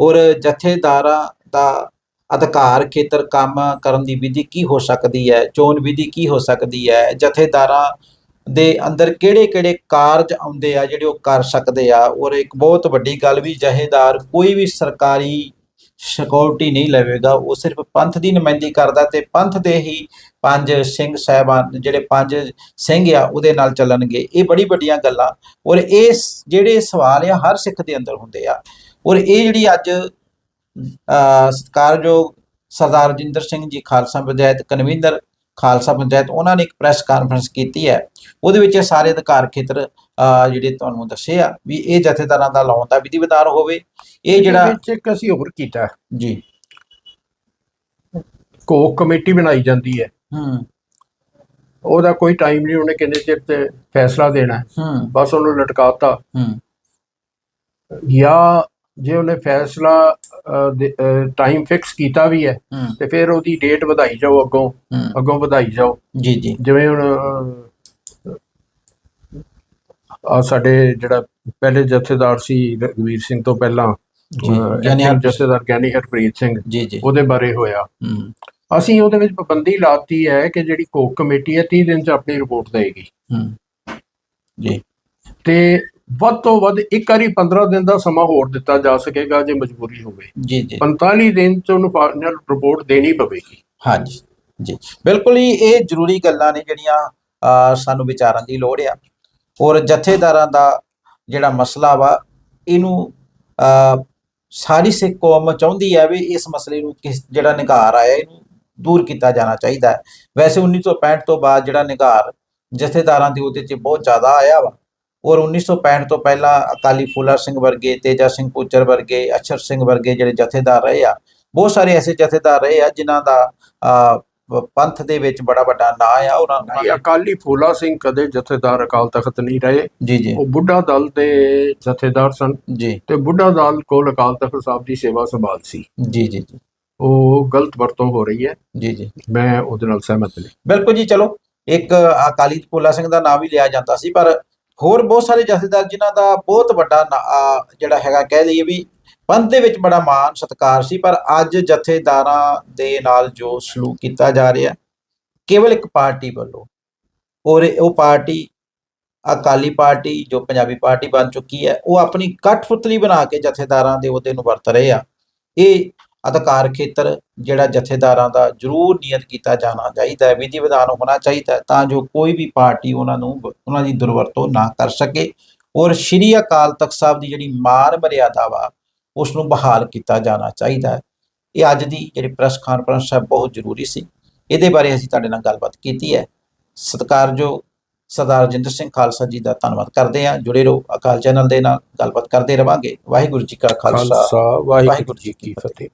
ਔਰ ਜਥੇਦਾਰਾਂ ਦਾ ਅਧਿਕਾਰ, ਖੇਤਰ ਕੰਮ ਕਰਨ ਦੀ ਵਿਧੀ ਕੀ ਹੋ ਸਕਦੀ ਹੈ? ਚੋਣ ਵਿਧੀ ਕੀ ਹੋ ਸਕਦੀ ਹੈ? ਜਥੇਦਾਰਾਂ ਦੇ ਅੰਦਰ ਕਿਹੜੇ-ਕਿਹੜੇ ਕਾਰਜ ਆਉਂਦੇ ਆ, ਜਿਹੜੇ ਉਹ ਕਰ ਸਕਦੇ ਆ? ਔਰ ਇੱਕ ਬਹੁਤ ਵੱਡੀ ਗੱਲ ਵੀ ਜਥੇਦਾਰ ਕੋਈ ਵੀ ਸਰਕਾਰੀ ਸਿਕਿਉਰਿਟੀ ਨਹੀਂ ਲਵੇਗਾ, ਉਹ ਸਿਰਫ ਪੰਥ ਦੀ ਨੁਮਾਇੰਦਗੀ ਕਰਦਾ ਤੇ ਪੰਥ ਦੇ ਹੀ ਪੰਜ ਸਿੰਘ ਸਾਹਿਬਾਨ, ਜਿਹੜੇ ਪੰਜ ਸਿੰਘ ਆ, ਉਹਦੇ ਨਾਲ ਚੱਲਣਗੇ। ਇਹ ਬੜੀ ਵੱਡੀਆਂ ਗੱਲਾਂ। ਔਰ ਇਹ ਜਿਹੜੇ ਸਵਾਲ ਆ, ਹਰ ਸਿੱਖ ਦੇ ਅੰਦਰ ਹੁੰਦੇ ਆ। ਔਰ ਇਹ ਜਿਹੜੀ ਅੱਜ, ਅਹ, ਸਤਿਕਾਰਯੋਗ ਸਰਦਾਰ ਰਜਿੰਦਰ ਸਿੰਘ ਜੀ ਖਾਲਸਾ ਪੰਚਾਇਤ ਕਨਵੀਨਰ ਖਾਲਸਾ ਪੰਚਾਇਤ, ਉਹਨਾਂ ਨੇ ਇੱਕ ਪ੍ਰੈਸ ਕਾਨਫਰੰਸ ਕੀਤੀ ਹੈ। ਉਹਦੇ ਵਿੱਚ ਇਹ ਸਾਰੇ ਅਧਿਕਾਰ ਖੇਤਰ ਜਿਹੜੇ ਤੁਹਾਨੂੰ ਦੱਸੇ ਆ ਵੀ ਇਹ ਜਥੇਦਾਰਾਂ ਦਾ ਲਾਉਣ ਦਾ ਵਿਧੀ ਵਿਧਾਨ ਹੋਵੇ ਇਹ ਜਿਹੜਾ ਵਿੱਚ ਇੱਕ ਅਸੀਂ ਹੋਰ ਕੀਤਾ। ਜੀ। ਕੋਕ ਕਮੇਟੀ ਬਣਾਈ ਜਾਂਦੀ ਹੈ। ਹੂੰ। ਉਹਦਾ ਕੋਈ ਟਾਈਮ ਨਹੀਂ ਉਹਨੇ ਕਿੰਨੇ ਚਿਰ ਤੇ ਫੈਸਲਾ ਦੇਣਾ। ਹੈ। ਬਸ ਉਹਨੂੰ ਲਟਕਾਤਾ। ਹੂੰ। ਜਾਂ ਜੇ ਉਹਨੇ ਫੈਸਲਾ ਟਾਈਮ ਫਿਕਸ ਕੀਤਾ ਵੀ ਹੈ ਤੇ ਫਿਰ ਉਹਦੀ ਡੇਟ ਵਧਾਈ ਜਾਓ ਅੱਗੋਂ। ਅੱਗੋਂ ਵਧਾਈ ਜਾਓ। ਜੀ ਜੀ। ਜਿਵੇਂ ਹੁਣ ਆ ਸਾਡੇ ਜਿਹੜਾ ਪਹਿਲੇ ਜਥੇਦਾਰ ਸੀ ਰਘਵੀਰ ਸਿੰਘ ਤੋਂ ਪਹਿਲਾਂ ਹਰਪ੍ਰੀਤ- ਜਥੇਦਾਰ ਗਿਆਨੀ ਹਰਪ੍ਰੀਤ ਸਿੰਘ ਜੀ ਜੀ। ਉਹਦੇ ਬਾਰੇ ਹੋਇਆ। ਹੂੰ। ਅਸੀਂ ਉਹਦੇ ਵਿੱਚ ਪਾਬੰਦੀ ਲਾਤੀ ਹੈ ਕਿ ਜਿਹੜੀ ਕੋਕ ਕਮੇਟੀ ਹੈ 30 ਦਿਨ ਚ ਆਪਣੀ ਰਿਪੋਰਟ ਦੇਗੀ ਹੂੰ। ਜੀ। ਤੇ ਵੱਧ ਤੋਂ ਵੱਧ ਇੱਕ ਵਾਰੀ 15 ਦਿਨ ਦਾ ਸਮਾਂ ਹੋਰ ਦਿੱਤਾ ਜਾ ਸਕੇਗਾ ਜੇ ਮਜਬੂਰੀ ਹੋਵੇ। ਜੀ ਜੀ। 45 ਦਿਨ ਚ ਉਹਨੂੰ ਫਾਈਨਲ ਰਿਪੋਰਟ ਦੇਣੀ ਪਵੇਗੀ। ਹਾਂਜੀ। ਜੀ। ਬਿਲਕੁਲ ਹੀ ਇਹ ਜ਼ਰੂਰੀ ਗੱਲਾਂ ਨੇ ਜਿਹੜੀਆਂ ਸਾਨੂੰ ਵਿਚਾਰਨ ਦੀ ਲੋੜ ਆ। ਔਰ ਜਥੇਦਾਰਾਂ ਦਾ ਜਿਹੜਾ ਮਸਲਾ ਵਾ, ਇਹਨੂੰ ਸਾਰੀ ਸਿੱਖ ਕੌਮ ਚਾਹੁੰਦੀ ਹੈ ਵੀ ਇਸ ਮਸਲੇ ਨੂੰ ਕਿਸ, ਜਿਹੜਾ ਨਿਗਾਰ ਆਇਆ, ਇਹਨੂੰ ਦੂਰ ਕੀਤਾ ਜਾਣਾ ਚਾਹੀਦਾ ਹੈ। ਵੈਸੇ 1965 ਤੋਂ ਬਾਅਦ ਜਿਹੜਾ ਨਿਗਾਰ ਜਥੇਦਾਰਾਂ ਦੇ ਉਹਦੇ 'ਚ ਬਹੁਤ ਜ਼ਿਆਦਾ ਆਇਆ ਵਾ। ਔਰ 1965 ਤੋਂ ਪਹਿਲਾਂ ਅਕਾਲੀ ਫੂਲਾ ਸਿੰਘ ਵਰਗੇ, ਤੇਜਾ ਸਿੰਘ ਪੁੱਚਰ ਵਰਗੇ, ਅਛਰ ਸਿੰਘ ਵਰਗੇ ਜਿਹੜੇ ਜਥੇਦਾਰ ਰਹੇ ਆ, ਬਹੁਤ ਸਾਰੇ ਐਸੇ ਜਥੇਦਾਰ ਰਹੇ ਆ ਜਿਨ੍ਹਾਂ ਦਾ ਪੰਥ ਦੇ ਵਿੱਚ ਬੜਾ ਵੱਡਾ ਨਾਂ ਆ ਉਹਨਾਂ ਇਹ ਅਕਾਲੀ ਫੂਲਾ ਸਿੰਘ ਕਦੇ ਜਥੇਦਾਰ ਅਕਾਲ ਤਖਤ ਨਹੀਂ ਰਹੇ। ਜੀ ਜੀ। ਉਹ ਬੁੱਢਾ ਦਲ ਦੇ ਜਥੇਦਾਰ ਸਨ। ਜੀ। ਤੇ ਬੁੱਢਾ ਦਲ ਕੋਲ ਅਕਾਲ ਤਖਤ ਸਾਹਿਬ ਦੀ ਸੇਵਾ ਸੰਭਾਲ ਸੀ। ਜੀ ਜੀ ਜੀ। ਉਹ ਗਲਤ ਵਰਤੋਂ ਹੋ ਰਹੀ ਹੈ। ਜੀ ਜੀ। ਮੈਂ ਉਹਦੇ ਨਾਲ ਸਹਿਮਤ ਨਹੀਂ। ਬਿਲਕੁਲ ਜੀ ਚਲੋ। ਇੱਕ ਅਕਾਲੀ ਫੂਲਾ ਸਿੰਘ ਦਾ ਨਾਮ ਵੀ ਲਿਆ ਜਾਂਦਾ ਸੀ ਪਰ ਹੋਰ ਬਹੁਤ ਸਾਰੇ ਜਥੇਦਾਰ ਜਿਨ੍ਹਾਂ ਦਾ ਬਹੁਤ ਵੱਡਾ ਨਾਂ, ਜਿਹੜਾ ਹੈਗਾ ਕਹਿ ਲਈਏ ਵੀ ਪੰਥ ਦੇ ਵਿੱਚ ਬੜਾ ਮਾਣ ਸਤਿਕਾਰ ਸੀ, ਪਰ ਅੱਜ ਜਥੇਦਾਰਾਂ ਦੇ ਨਾਲ ਜੋ ਸਲੂਕ ਕੀਤਾ ਜਾ ਰਿਹਾ, ਕੇਵਲ ਇੱਕ ਪਾਰਟੀ ਵੱਲੋਂ। ਔਰ ਉਹ ਪਾਰਟੀ, ਅਕਾਲੀ ਪਾਰਟੀ ਜੋ ਪੰਜਾਬੀ ਪਾਰਟੀ ਬਣ ਚੁੱਕੀ ਹੈ, ਉਹ ਆਪਣੀ ਕਠਪੁਤਲੀ ਬਣਾ ਕੇ ਜਥੇਦਾਰਾਂ ਦੇ ਉਹਦੇ ਨੂੰ ਵਰਤ ਰਹੇ ਆ। ਇਹ ਅਧਿਕਾਰ ਖੇਤਰ ਜਿਹੜਾ ਜਥੇਦਾਰਾਂ ਦਾ ਜ਼ਰੂਰ ਨਿਯਤ ਕੀਤਾ ਜਾਣਾ ਚਾਹੀਦਾ ਹੈ, ਵਿਧੀ ਵਿਧਾਨ ਹੋਣਾ ਚਾਹੀਦਾ ਤਾਂ ਜੋ ਕੋਈ ਵੀ ਪਾਰਟੀ ਉਹਨਾਂ ਨੂੰ, ਉਹਨਾਂ ਦੀ ਦੁਰਵਰਤੋਂ ਨਾ ਕਰ ਸਕੇ। ਔਰ ਸ਼੍ਰੀ ਅਕਾਲ ਤਖਤ ਸਾਹਿਬ ਦੀ ਜਿਹੜੀ ਮਾਨ ਮਰਿਆਦਾ ਵਾ ਉਸ ਨੂੰ ਬਹਾਲ ਕੀਤਾ ਜਾਣਾ ਚਾਹੀਦਾ ਹੈ। ਇਹ ਅੱਜ ਦੀ ਜਿਹੜੀ ਪ੍ਰੈਸ ਕਾਨਫਰੰਸ ਹੈ ਬਹੁਤ ਜ਼ਰੂਰੀ ਸੀ। ਇਹਦੇ ਬਾਰੇ ਅਸੀਂ ਤੁਹਾਡੇ ਨਾਲ ਗੱਲਬਾਤ ਕੀਤੀ ਹੈ। ਸਤਿਕਾਰਯੋਗ ਸਰਦਾਰ ਰਜਿੰਦਰ ਸਿੰਘ ਖਾਲਸਾ ਜੀ ਦਾ ਧੰਨਵਾਦ ਕਰਦੇ ਹਾਂ। ਜੁੜੇ ਰਹੋ ਅਕਾਲ ਚੈਨਲ ਦੇ ਨਾਲ। ਗੱਲਬਾਤ ਕਰਦੇ ਰਵਾਂਗੇ। ਵਾਹਿਗੁਰੂ ਜੀ ਕਾ ਖਾਲਸਾ। ਵਾਹਿਗੁਰੂ ਜੀ ਕੀ ਫਤਿਹ।